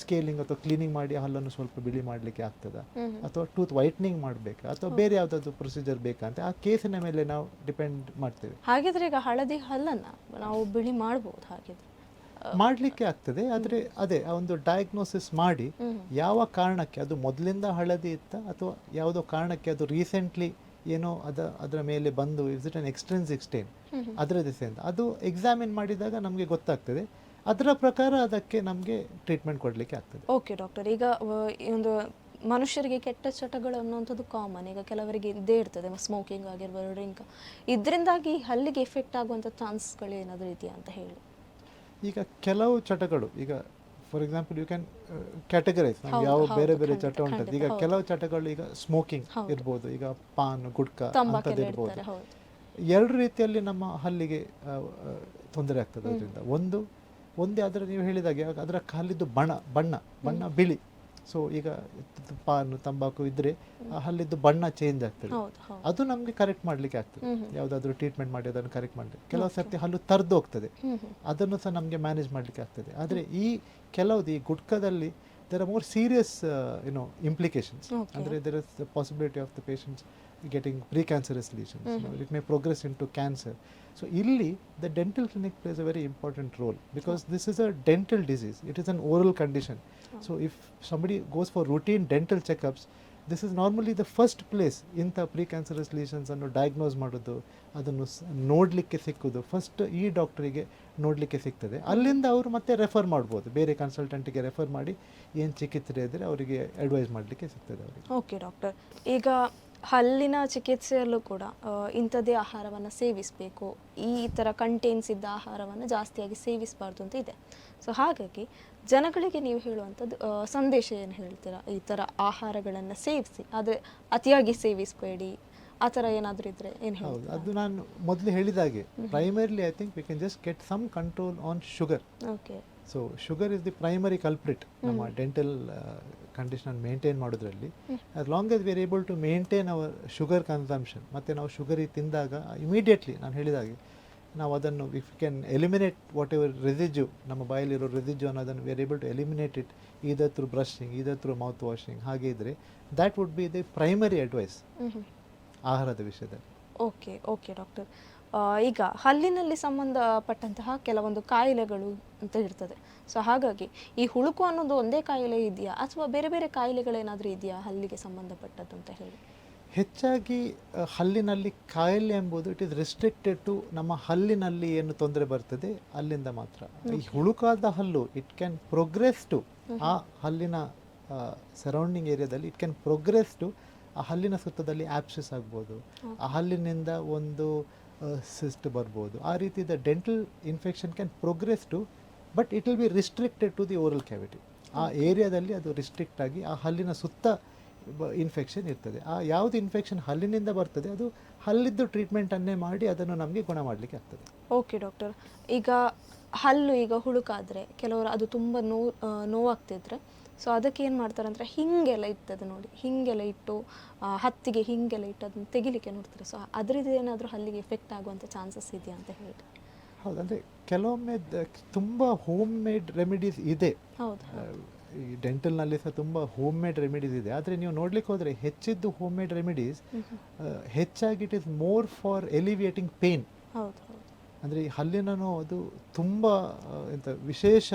ಸ್ಕೇಲಿಂಗ್ ಅಥವಾ ಕ್ಲೀನಿಂಗ್ ಮಾಡಿ ಹಲ್ಲನ್ನು ಸ್ವಲ್ಪ ಬಿಳಿ ಮಾಡಲಿಕ್ಕೆ ಆಗ್ತದಾ? ಅಥವಾ ಟೂತ್ ವೈಟ್ನಿಂಗ್ ಮಾಡಬೇಕು? ಅಥವಾ ಬೇರೆ ಯಾವುದಾದ್ರು ಪ್ರೊಸೀಜರ್ ಬೇಕಾ ಅಂತ ಆ ಕೇಸಿನ ಮೇಲೆ ನಾವು ಡಿಪೆಂಡ್ ಮಾಡ್ತೇವೆ. ಹಾಗಿದ್ರೆ ಈಗ ಹಳದಿ ಹಲ್ಲನ್ನ ನಾವು ಬಿಳಿ ಮಾಡ್ಬೋದು ಹಾಗಿದ್ರೆ. ಮಾಡಲಿಕ್ಕೆ ಆಗ್ತದೆ ಆದರೆ ಅದೇ ಆ ಒಂದು ಡಯಾಗ್ನೋಸಿಸ್ ಮಾಡಿ ಯಾವ ಕಾರಣಕ್ಕೆ ಅದು ಮೊದಲಿಂದ ಹಳದಿ ಇತ್ತ ಅಥವಾ ಯಾವುದೋ ಕಾರಣಕ್ಕೆ ಅದು ರೀಸೆಂಟ್ಲಿ ಏನೋ ಅದ ಅದರ ಮೇಲೆ ಬಂದು is it an extrinsic stain ಅದರ ಅಂತ. ಅದು ಎಕ್ಸಾಮಿನ್ ಮಾಡಿದಾಗ ನಮಗೆ ಗೊತ್ತಾಗ್ತದೆ. ಅದರ ಪ್ರಕಾರ ಅದಕ್ಕೆ ನಮಗೆ ಟ್ರೀಟ್ಮೆಂಟ್ ಕೊಡಲಿಕ್ಕೆ ಆಗ್ತದೆ. ಓಕೆ ಡಾಕ್ಟರ್ ಈಗ ಒಂದು ಮನುಷ್ಯರಿಗೆ ಕೆಟ್ಟ ಚಟಗಳು ಅನ್ನುವಂಥದ್ದು ಕಾಮನ್ ಈಗ ಕೆಲವರಿಗೆ ಇದ್ದೇ ಇರ್ತದೆ ಸ್ಮೋಕಿಂಗ್ ಆಗಿರ್ಬೋದು ಡ್ರಿಂಕ್ ಇದರಿಂದಾಗಿ ಹಲ್ಲಿಗೆ ಎಫೆಕ್ಟ್ ಆಗುವಂಥ ಚಾನ್ಸ್ಗಳು ಏನಾದರೂ ಇದೆಯಾ ಅಂತ ಹೇಳಿ. ಈಗ ಕೆಲವು ಚಟಗಳು ಈಗ for example you can categorise ನಾವು ಯಾವ ಬೇರೆ ಬೇರೆ ಚಟ ಉಂಟದ್ದು. ಈಗ ಕೆಲವು ಚಟಗಳು ಈಗ ಸ್ಮೋಕಿಂಗ್. ಇರ್ಬೋದು ಈಗ ಪಾನ್ ಗುಡ್ಕ ಅಂಥದ್ದು ಇರ್ಬೋದು. ಎರಡು ರೀತಿಯಲ್ಲಿ ನಮ್ಮ ಹಲ್ಲಿಗೆ ತೊಂದರೆ ಆಗ್ತದೆ ಅದರಿಂದ. ಒಂದು ಒಂದೇ ಆದರೆ ನೀವು ಹೇಳಿದಾಗೆ ಅದರ ಕಾಲಿದ್ದು ಬಣ್ಣ ಬಣ್ಣ ಬಣ್ಣ ಬಿಳಿ. ಸೊ ಈಗ ಪಾನ್ ತಂಬಾಕು ಇದ್ರೆ ಅಲ್ಲಿದ್ದು ಹಲ್ಲಿದ್ದು ಬಣ್ಣ ಚೇಂಜ್ ಆಗ್ತದೆ. ಅದು ನಮಗೆ ಕರೆಕ್ಟ್ ಮಾಡ್ಲಿಕ್ಕೆ ಆಗ್ತದೆ. ಹ್ಮ್. ಟ್ರೀಟ್ಮೆಂಟ್ ಮಾಡಿ ಅದನ್ನು ಕರೆಕ್ಟ್ ಮಾಡಿ ಕೆಲವು ಸರ್ತಿ ಹಲ್ಲು ತರ್ದು ಹೋಗ್ತದೆ. ಅದನ್ನು ಸಹ ನಮಗೆ ಮ್ಯಾನೇಜ್ ಮಾಡ್ಲಿಕ್ಕೆ ಆಗ್ತದೆ. ಆದರೆ ಈ ಕೆಲವ್ದು ಈ ಗುಟ್ಕದಲ್ಲಿ there are more serious you know implications ಅಂದ್ರೆ ಅಂದರೆ there is the possibility of the patients getting precancerous lesions it may progress into cancer so ಇಲ್ಲಿ the dental clinic plays a very important role because this is a dental disease it is an oral condition so if somebody goes for routine dental checkups this is normally the first place ಇಂಥ precancerous lesions ಅನ್ನು diagnose ಮಾಡೋದು ಅದನ್ನು ನೋಡಲಿಕ್ಕೆ ಸಿಕ್ಕುದು. First ಈ ಡಾಕ್ಟರಿಗೆ ನೋಡಲಿಕ್ಕೆ ಸಿಗ್ತದೆ. ಅಲ್ಲಿಂದ ಅವರು ಮತ್ತೆ ರೆಫರ್ ಮಾಡ್ಬೋದು. ಬೇರೆ ಕನ್ಸಲ್ಟೆಂಟಿಗೆ ರೆಫರ್ ಮಾಡಿ ಏನು ಚಿಕಿತ್ಸೆ ಇದ್ದರೆ ಅವರಿಗೆ ಅಡ್ವೈಸ್ ಮಾಡಲಿಕ್ಕೆ ಸಿಗ್ತದೆ ಅವರಿಗೆ. ಓಕೆ ಡಾಕ್ಟರ್ ಈಗ ಹಲ್ಲಿನ ಚಿಕಿತ್ಸೆಯಲ್ಲೂ ಕೂಡ ಇಂಥದ್ದೇ ಆಹಾರವನ್ನು ಸೇವಿಸಬೇಕು. ಈ ಥರ ಕಂಟೇನ್ಸ್ ಇದ್ದ ಆಹಾರವನ್ನು ಜಾಸ್ತಿಯಾಗಿ ಸೇವಿಸಬಾರ್ದು ಅಂತ ಇದೆ. ಸೊ ಹಾಗಾಗಿ ಜನಗಳಿಗೆ ನೀವು ಹೇಳುವಂಥದ್ದು ಸಂದೇಶ ಏನು ಹೇಳ್ತೀರಾ? ಈ ಥರ ಆಹಾರಗಳನ್ನು ಸೇವಿಸಿ ಆದರೆ ಅತಿಯಾಗಿ ಸೇವಿಸಬೇಡಿ ಆ ಥರ ಏನಾದರೂ ಇದ್ದರೆ ಏನು ಹೌದು ಅದು ನಾನು ಮೊದಲು ಹೇಳಿದಾಗೆ primarily I think we can just get some control on sugar okay so sugar is the primary culprit ನಮ್ಮ ಡೆಂಟಲ್ ಕಂಡೀಷನ್ ಮೇಂಟೈನ್ ಮಾಡೋದ್ರಲ್ಲಿ. As long as we are able to maintain our sugar consumption ಮತ್ತು ನಾವು sugary ತಿಂದಾಗ immediately ನಾನು ಹೇಳಿದಾಗೆ ನಾವು ಅದನ್ನು we can eliminate whatever residue ನಮ್ಮ ಬಾಯಲ್ಲಿರೋ ರೆಸಿಜ್ಯೂ ಅನ್ನೋದನ್ನು we are able to eliminate it either through brushing either through mouth washing ಹಾಗೆ ಇದ್ದರೆ that would be the primary advice ಆಹಾರದ ವಿಷಯದಲ್ಲಿ. ಓಕೆ ಓಕೆ ಡಾಕ್ಟರ್ ಈಗ ಹಲ್ಲಿನಲ್ಲಿ ಸಂಬಂಧಪಟ್ಟಂತಹ ಕೆಲವೊಂದು ಕಾಯಿಲೆಗಳು ಅಂತ ಇರ್ತದೆ. ಸೊ ಹಾಗಾಗಿ ಈ ಹುಳುಕು ಅನ್ನೋದು ಒಂದೇ ಕಾಯಿಲೆ ಇದೆಯಾ? ಅಥವಾ ಬೇರೆ ಬೇರೆ ಕಾಯಿಲೆಗಳೇನಾದರೂ ಇದೆಯಾ ಹಲ್ಲಿಗೆ ಸಂಬಂಧಪಟ್ಟದ್ದು ಅಂತ ಹೇಳಿ? ಹೆಚ್ಚಾಗಿ ಹಲ್ಲಿನಲ್ಲಿ ಕಾಯಿಲೆ ಎಂಬುದು ಇಟ್ ಇಸ್ ರೆಸ್ಟ್ರಿಕ್ಟೆಡ್ ಟು ನಮ್ಮ ಹಲ್ಲಿನಲ್ಲಿ ಏನು ತೊಂದರೆ ಬರ್ತದೆ ಅಲ್ಲಿಂದ ಮಾತ್ರ. ಈ ಹುಳುಕಾದ ಹಲ್ಲು ಇಟ್ ಕ್ಯಾನ್ ಪ್ರೋಗ್ರೆಸ್ ಟು ಆ ಹಲ್ಲಿನ ಸರೌಂಡಿಂಗ್ ಏರಿಯಾದಲ್ಲಿ ಇಟ್ ಕ್ಯಾನ್ ಪ್ರೋಗ್ರೆಸ್ ಟು ಆ ಹಲ್ಲಿನ ಸುತ್ತದಲ್ಲಿ ಆಪ್ಸಿಸ್ ಆಗ್ಬೋದು. ಆ ಹಲ್ಲಿನಿಂದ ಒಂದು ಸಿಸ್ಟ್ ಬರ್ಬೋದು. ಆ ರೀತಿ the dental infection can progress to but it will be restricted to the oral cavity ಆ ಏರಿಯಾದಲ್ಲಿ ಅದು ರಿಸ್ಟ್ರಿಕ್ಟ್ ಆಗಿ ಆ ಹಲ್ಲಿನ ಸುತ್ತ ಇನ್ಫೆಕ್ಷನ್ ಇರ್ತದೆ. ಆ ಯಾವುದು ಇನ್ಫೆಕ್ಷನ್ ಹಲ್ಲಿನಿಂದ ಬರ್ತದೆ ಅದು ಹಲ್ಲಿದ್ದು ಟ್ರೀಟ್ಮೆಂಟನ್ನೇ ಮಾಡಿ ಅದನ್ನು ನಮಗೆ ಗುಣ ಮಾಡಲಿಕ್ಕೆ ಆಗ್ತದೆ. ಓಕೆ ಡಾಕ್ಟರ್ ಈಗ ಹಲ್ಲು ಈಗ ಹುಳುಕಾದರೆ ಕೆಲವರು ಅದು ತುಂಬ ನೋವು ಆ, ನೋವಾಗ್ತಿದ್ರೆ ಸೊ ಅದಕ್ಕೆ ಏನು ಮಾಡ್ತಾರೆ ಅಂದರೆ ಹಿಂಗೆಲ್ಲ ಇರ್ತದೆ ನೋಡಿ. ಹಿಂಗೆಲ್ಲ ಇಟ್ಟು ಹತ್ತಿಗೆ ಹಿಂಗೆಲ್ಲ ಇಟ್ಟು ಅದನ್ನು ತೆಗಿಲಿಕ್ಕೆ ನೋಡ್ತಾರೆ. ಸೊ ಅದರಿಂದ ಏನಾದರೂ ಹಲ್ಲಿಗೆ ಎಫೆಕ್ಟ್ ಆಗುವಂಥ ಚಾನ್ಸಸ್ ಇದೆಯಾ ಅಂತ ಹೇಳಿ ಹೌದು ಅಂದರೆ ಕೆಲವೊಮ್ಮೆ ತುಂಬ ಹೋಮ್ ಮೇಡ್ ರೆಮಿಡೀಸ್ ಇದೆ. ಹೌದು ಈ ಡೆಂಟಲ್ನಲ್ಲಿ ಸಹ ತುಂಬ ಹೋಮ್ ಮೇಡ್ ರೆಮಿಡೀಸ್ ಇದೆ. ಆದರೆ ನೀವು ನೋಡ್ಲಿಕ್ಕೆ ಹೋದರೆ ಹೆಚ್ಚಿದ್ದು ಹೋಮ್ ಮೇಡ್ ರೆಮಿಡೀಸ್ ಹೆಚ್ಚಾಗಿ it is more for alleviating pain ಅಂದರೆ ಈ ಹಲ್ಲಿನ ಅದು ತುಂಬ ಎಂತ ವಿಶೇಷ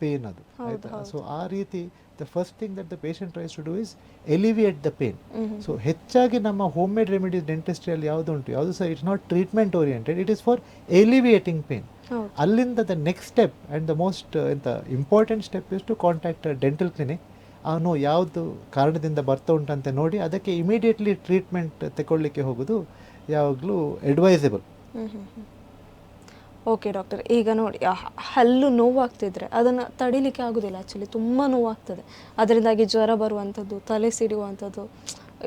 ಪೇನ್ ಅದು ಆಯ್ತಾ? ಸೊ ಆ ರೀತಿ the first thing that the patient tries to do is alleviate the pain. So ಹೆಚ್ಚಾಗಿ ನಮ್ಮ ಹೋಮ್ ಮೇಡ್ ರೆಮಿಡೀಸ್ ಡೆಂಟಿಸ್ಟ್ರಿಯಲ್ಲಿ ಯಾವುದು ಉಂಟು? ಯಾವುದು sir it's not treatment oriented it is for alleviating pain ಅಲ್ಲಿಂದ the next step and the most ಎಂತ important step is to contact dental clinic ಅವನು ಯಾವುದು ಕಾರಣದಿಂದ ಬರ್ತಾ ಉಂಟಂತೆ ನೋಡಿ ಅದಕ್ಕೆ ಇಮಿಡಿಯೇಟ್ಲಿ ಟ್ರೀಟ್ಮೆಂಟ್ ತಗೊಳ್ಳಿಕ್ಕೆ ಹೋಗೋದು ಯಾವಾಗಲೂ ಅಡ್ವೈಸಬಲ್ ಓಕೆ ಡಾಕ್ಟರ್ ಈಗ ನೋಡಿ ಹಲ್ಲು ನೋವಾಗ್ತಿದ್ರೆ ಅದನ್ನು ತಡಿಲಿಕ್ಕೆ ಆಗೋದಿಲ್ಲ ಆ್ಯಕ್ಚುಲಿ ತುಂಬ ನೋವಾಗ್ತದೆ. ಅದರಿಂದಾಗಿ ಜ್ವರ ಬರುವಂಥದ್ದು ತಲೆ ಸಿಡಿಯುವಂಥದ್ದು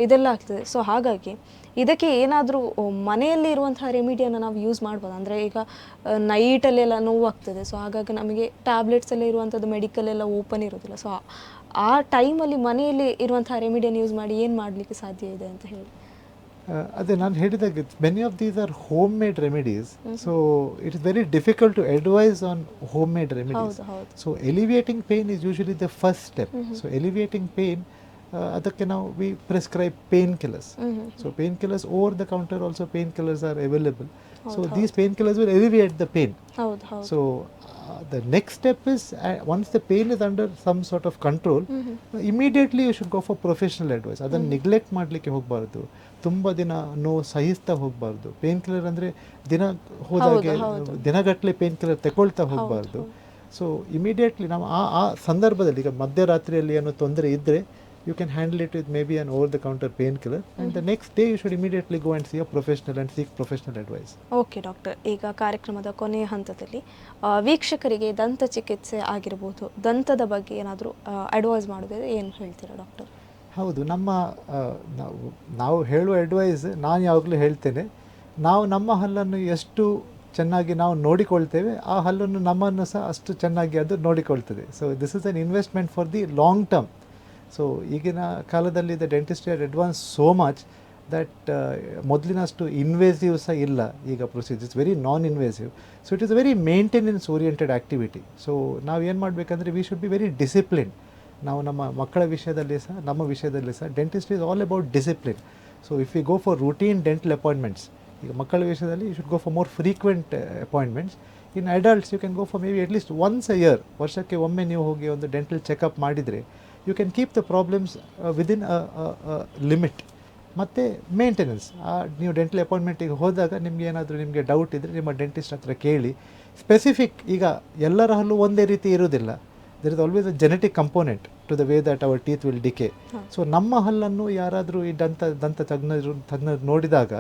ಇದೆಲ್ಲ ಆಗ್ತದೆ. ಸೊ ಹಾಗಾಗಿ ಇದಕ್ಕೆ ಏನಾದರೂ ಮನೆಯಲ್ಲಿ ಇರುವಂತಹ ರೆಮಿಡಿಯನ್ನು ನಾವು ಯೂಸ್ ಮಾಡ್ಬೋದು? ಅಂದರೆ ಈಗ ನೈಟಲ್ಲೆಲ್ಲ ನೋವಾಗ್ತದೆ. ಸೊ ಹಾಗಾಗಿ ನಮಗೆ ಟ್ಯಾಬ್ಲೆಟ್ಸ್ ಎಲ್ಲ ಇರುವಂಥದ್ದು ಮೆಡಿಕಲ್ ಎಲ್ಲ ಓಪನ್ ಇರೋದಿಲ್ಲ. ಸೊ ಆ ಟೈಮಲ್ಲಿ ಮನೆಯಲ್ಲಿ ಇರುವಂತಹ ರೆಮಿಡಿಯನ್ನು ಯೂಸ್ ಮಾಡಿ ಏನು ಮಾಡಲಿಕ್ಕೆ ಸಾಧ್ಯ ಇದೆ ಅಂತ ಹೇಳಿ. ಅದೇ ನಾನು ಹೇಳಿದಾಗೆ many of these are homemade remedies so it is very difficult to advise on homemade remedies ಹೌದು ಹೌದು so alleviating pain is usually the first step so alleviating pain ಅದಕ್ಕೆ ನಾವು we prescribe painkillers hmm So painkillers over the counter also painkillers are available. So ಹೌದು, these painkillers will alleviate the pain. ಹೌದು ಹೌದು So uh, the next step is uh, once the pain is under some sort of control, uh, immediately you should go for professional advice. ಅದನ್ನು neglect ಮಾಡಲಿಕ್ಕೆ ಹೋಗಬಾರ್ದು ತುಂಬ ದಿನ ನೋವು ಸಹಿಸ್ತಾ ಹೋಗಬಾರ್ದು. Pain killer ಅಂದರೆ ದಿನ ಹೋದಾಗೆ ದಿನಗಟ್ಟಲೆ ಪೇನ್ ಕಿಲ್ಲರ್ ತಗೊಳ್ತಾ ಹೋಗಬಾರ್ದು. ಸೊ ಇಮಿಡಿಯೇಟ್ಲಿ ನಾವು ಆ ಆ ಸಂದರ್ಭದಲ್ಲಿ ಈಗ ಮಧ್ಯರಾತ್ರಿಯಲ್ಲಿ ಏನೋ ತೊಂದರೆ ಇದ್ದರೆ you can handle it with maybe an over the counter painkiller and the next day you should immediately go and see a professional and seek professional advice okay doctor ಈಗ ಕಾರ್ಯಕ್ರಮದ ಕೊನೆಯ ಹಂತದಲ್ಲಿ ವೀಕ್ಷಕರಿಗೆ ದಂತ ಚಿಕಿತ್ಸೆ ಆಗಿರ್ಬೋದು. ದಂತದ ಬಗ್ಗೆ ಏನಾದರೂ ಅಡ್ವೈಸ್ ಮಾಡೋದಿದ್ರೆ ಏನು ಹೇಳ್ತೀರಾ ಡಾಕ್ಟರ್ ಹೌದು, ನಮ್ಮ ನಾವು ಹೇಳುವ ಅಡ್ವೈಸ್ ನಾನು ಯಾವಾಗಲೂ ಹೇಳ್ತೇನೆ. ನಾವು ನಮ್ಮ ಹಲ್ಲನ್ನು ಎಷ್ಟು ಚೆನ್ನಾಗಿ ನಾವು ನೋಡಿಕೊಳ್ತೇವೆ, ಆ ಹಲ್ಲನ್ನು ನಮ್ಮನ್ನು ಸಹ ಅಷ್ಟು ಚೆನ್ನಾಗಿ ಅದು ನೋಡಿಕೊಳ್ತದೆ. So this is an investment for the long term so ಈಗಿನ ಕಾಲದಲ್ಲಿ the dentist are advance so much that ಮೊದಲಿನಷ್ಟು invasive ಸಹ ಇಲ್ಲ ಈಗ procedure it's very non invasive so it is very maintenance oriented activity so ನಾವು ಏನು ಮಾಡಬೇಕಂದ್ರೆ we should be very discipline ನಾವು ನಮ್ಮ ಮಕ್ಕಳ ವಿಷಯದಲ್ಲಿ ಸಹ, ನಮ್ಮ ವಿಷಯದಲ್ಲಿ ಸಹ dentist is all about discipline so if you go for routine dental appointments ಈಗ ಮಕ್ಕಳ ವಿಷಯದಲ್ಲಿ you should go for more frequent appointments in adults you can go for maybe at least once a year ವರ್ಷಕ್ಕೆ ಒಮ್ಮೆ ನೀವು ಹೋಗಿ ಒಂದು dental checkup ಮಾಡಿದರೆ you can keep the problems within limit ಮತ್ತು ಮೇಂಟೆನೆನ್ಸ್ ಆ, ನೀವು ಡೆಂಟಲ್ ಅಪಾಯಿಂಟ್ಮೆಂಟಿಗೆ ಹೋದಾಗ ನಿಮ್ಗೆ ಏನಾದರೂ ನಿಮಗೆ ಡೌಟ್ ಇದ್ದರೆ ನಿಮ್ಮ ಡೆಂಟಿಸ್ಟ್ ಹತ್ರ ಕೇಳಿ. ಸ್ಪೆಸಿಫಿಕ್ ಈಗ ಎಲ್ಲರ ಹಲ್ಲು ಒಂದೇ ರೀತಿ ಇರೋದಿಲ್ಲ there is always a genetic component to the way that our teeth will decay so ನಮ್ಮ ಹಲ್ಲನ್ನು ಯಾರಾದರೂ ಈ ದಂತ ದಂತ ತಜ್ಞರು ತಜ್ಞರು ನೋಡಿದಾಗ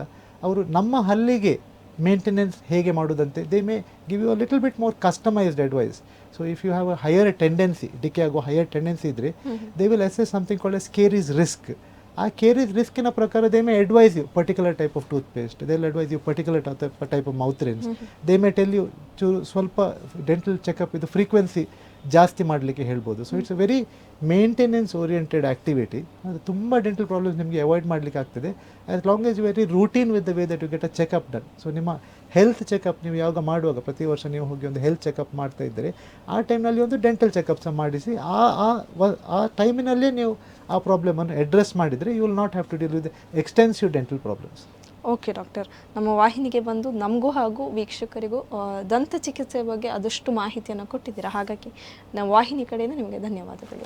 ಅವರು ನಮ್ಮ ಹಲ್ಲಿಗೆ ಮೇಂಟೆನೆನ್ಸ್ ಹೇಗೆ ಮಾಡೋದಂತೆ they may give you a little bit more customised advice so if you have a higher tendency decay ಆಗೋ ಹೈಯರ್ ಟೆಂಡೆನ್ಸಿ ಇದ್ದರೆ they will assess something call as caries risk ಆ ಕೇರೀಸ್ ರಿಸ್ಕಿನ ಪ್ರಕಾರ they may advise you particular type of toothpaste they will advise you particular type of mouth rinse they may tell you chew ಸ್ವಲ್ಪ dental checkup ಇದು frequency ಜಾಸ್ತಿ ಮಾಡಲಿಕ್ಕೆ ಹೇಳ್ಬೋದು. So it's very maintenance oriented activity ಅದು ತುಂಬ dental problems ನಿಮಗೆ avoid ಮಾಡಲಿಕ್ಕೆ ಆಗ್ತದೆ. As long as very routine with the way that you get a checkup done so ನಿಮ್ಮ ಹೆಲ್ತ್ ಚೆಕಪ್ ನೀವು ಯಾವಾಗ ಮಾಡುವಾಗ, ಪ್ರತಿ ವರ್ಷ ನೀವು ಹೋಗಿ ಒಂದು ಹೆಲ್ತ್ ಚೆಕಪ್ ಮಾಡ್ತಾ ಇದ್ದರೆ, ಆ ಟೈಮ್ನಲ್ಲಿ ಒಂದು ಡೆಂಟಲ್ ಚೆಕಪ್ ಸಹ ಮಾಡಿಸಿ, ಆ ಆ ಆ ಟೈಮಿನಲ್ಲೇ ನೀವು ಆ ಪ್ರಾಬ್ಲಮನ್ನು ಅಡ್ರೆಸ್ ಮಾಡಿದರೆ you will not have to deal with extensive dental problems okay doctor. ನಮ್ಮ ವಾಹಿನಿಗೆ ಬಂದು ನಮಗೂ ಹಾಗೂ ವೀಕ್ಷಕರಿಗೂ ದಂತ ಚಿಕಿತ್ಸೆ ಬಗ್ಗೆ ಆದಷ್ಟು ಮಾಹಿತಿಯನ್ನು ಕೊಟ್ಟಿದ್ದೀರಾ? ಹಾಗಾಗಿ ನಮ್ಮ ವಾಹಿನಿ ಕಡೆಯಿಂದ ನಿಮಗೆ ಧನ್ಯವಾದಗಳು.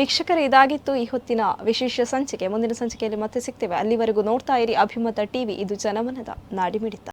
ವೀಕ್ಷಕರೇ ಇದಾಗಿತ್ತು ಈ ಹೊತ್ತಿನ ವಿಶೇಷ ಸಂಚಿಕೆ. ಮುಂದಿನ ಸಂಚಿಕೆಯಲ್ಲಿ ಮತ್ತೆ ಸಿಗ್ತೇವೆ. ಅಲ್ಲಿವರೆಗೂ ನೋಡ್ತಾ ಇರಿ ಅಭಿಮತ ಟಿವಿ. ಇದು ಜನಮನದ ನಾಡಿಮಿಡಿತ.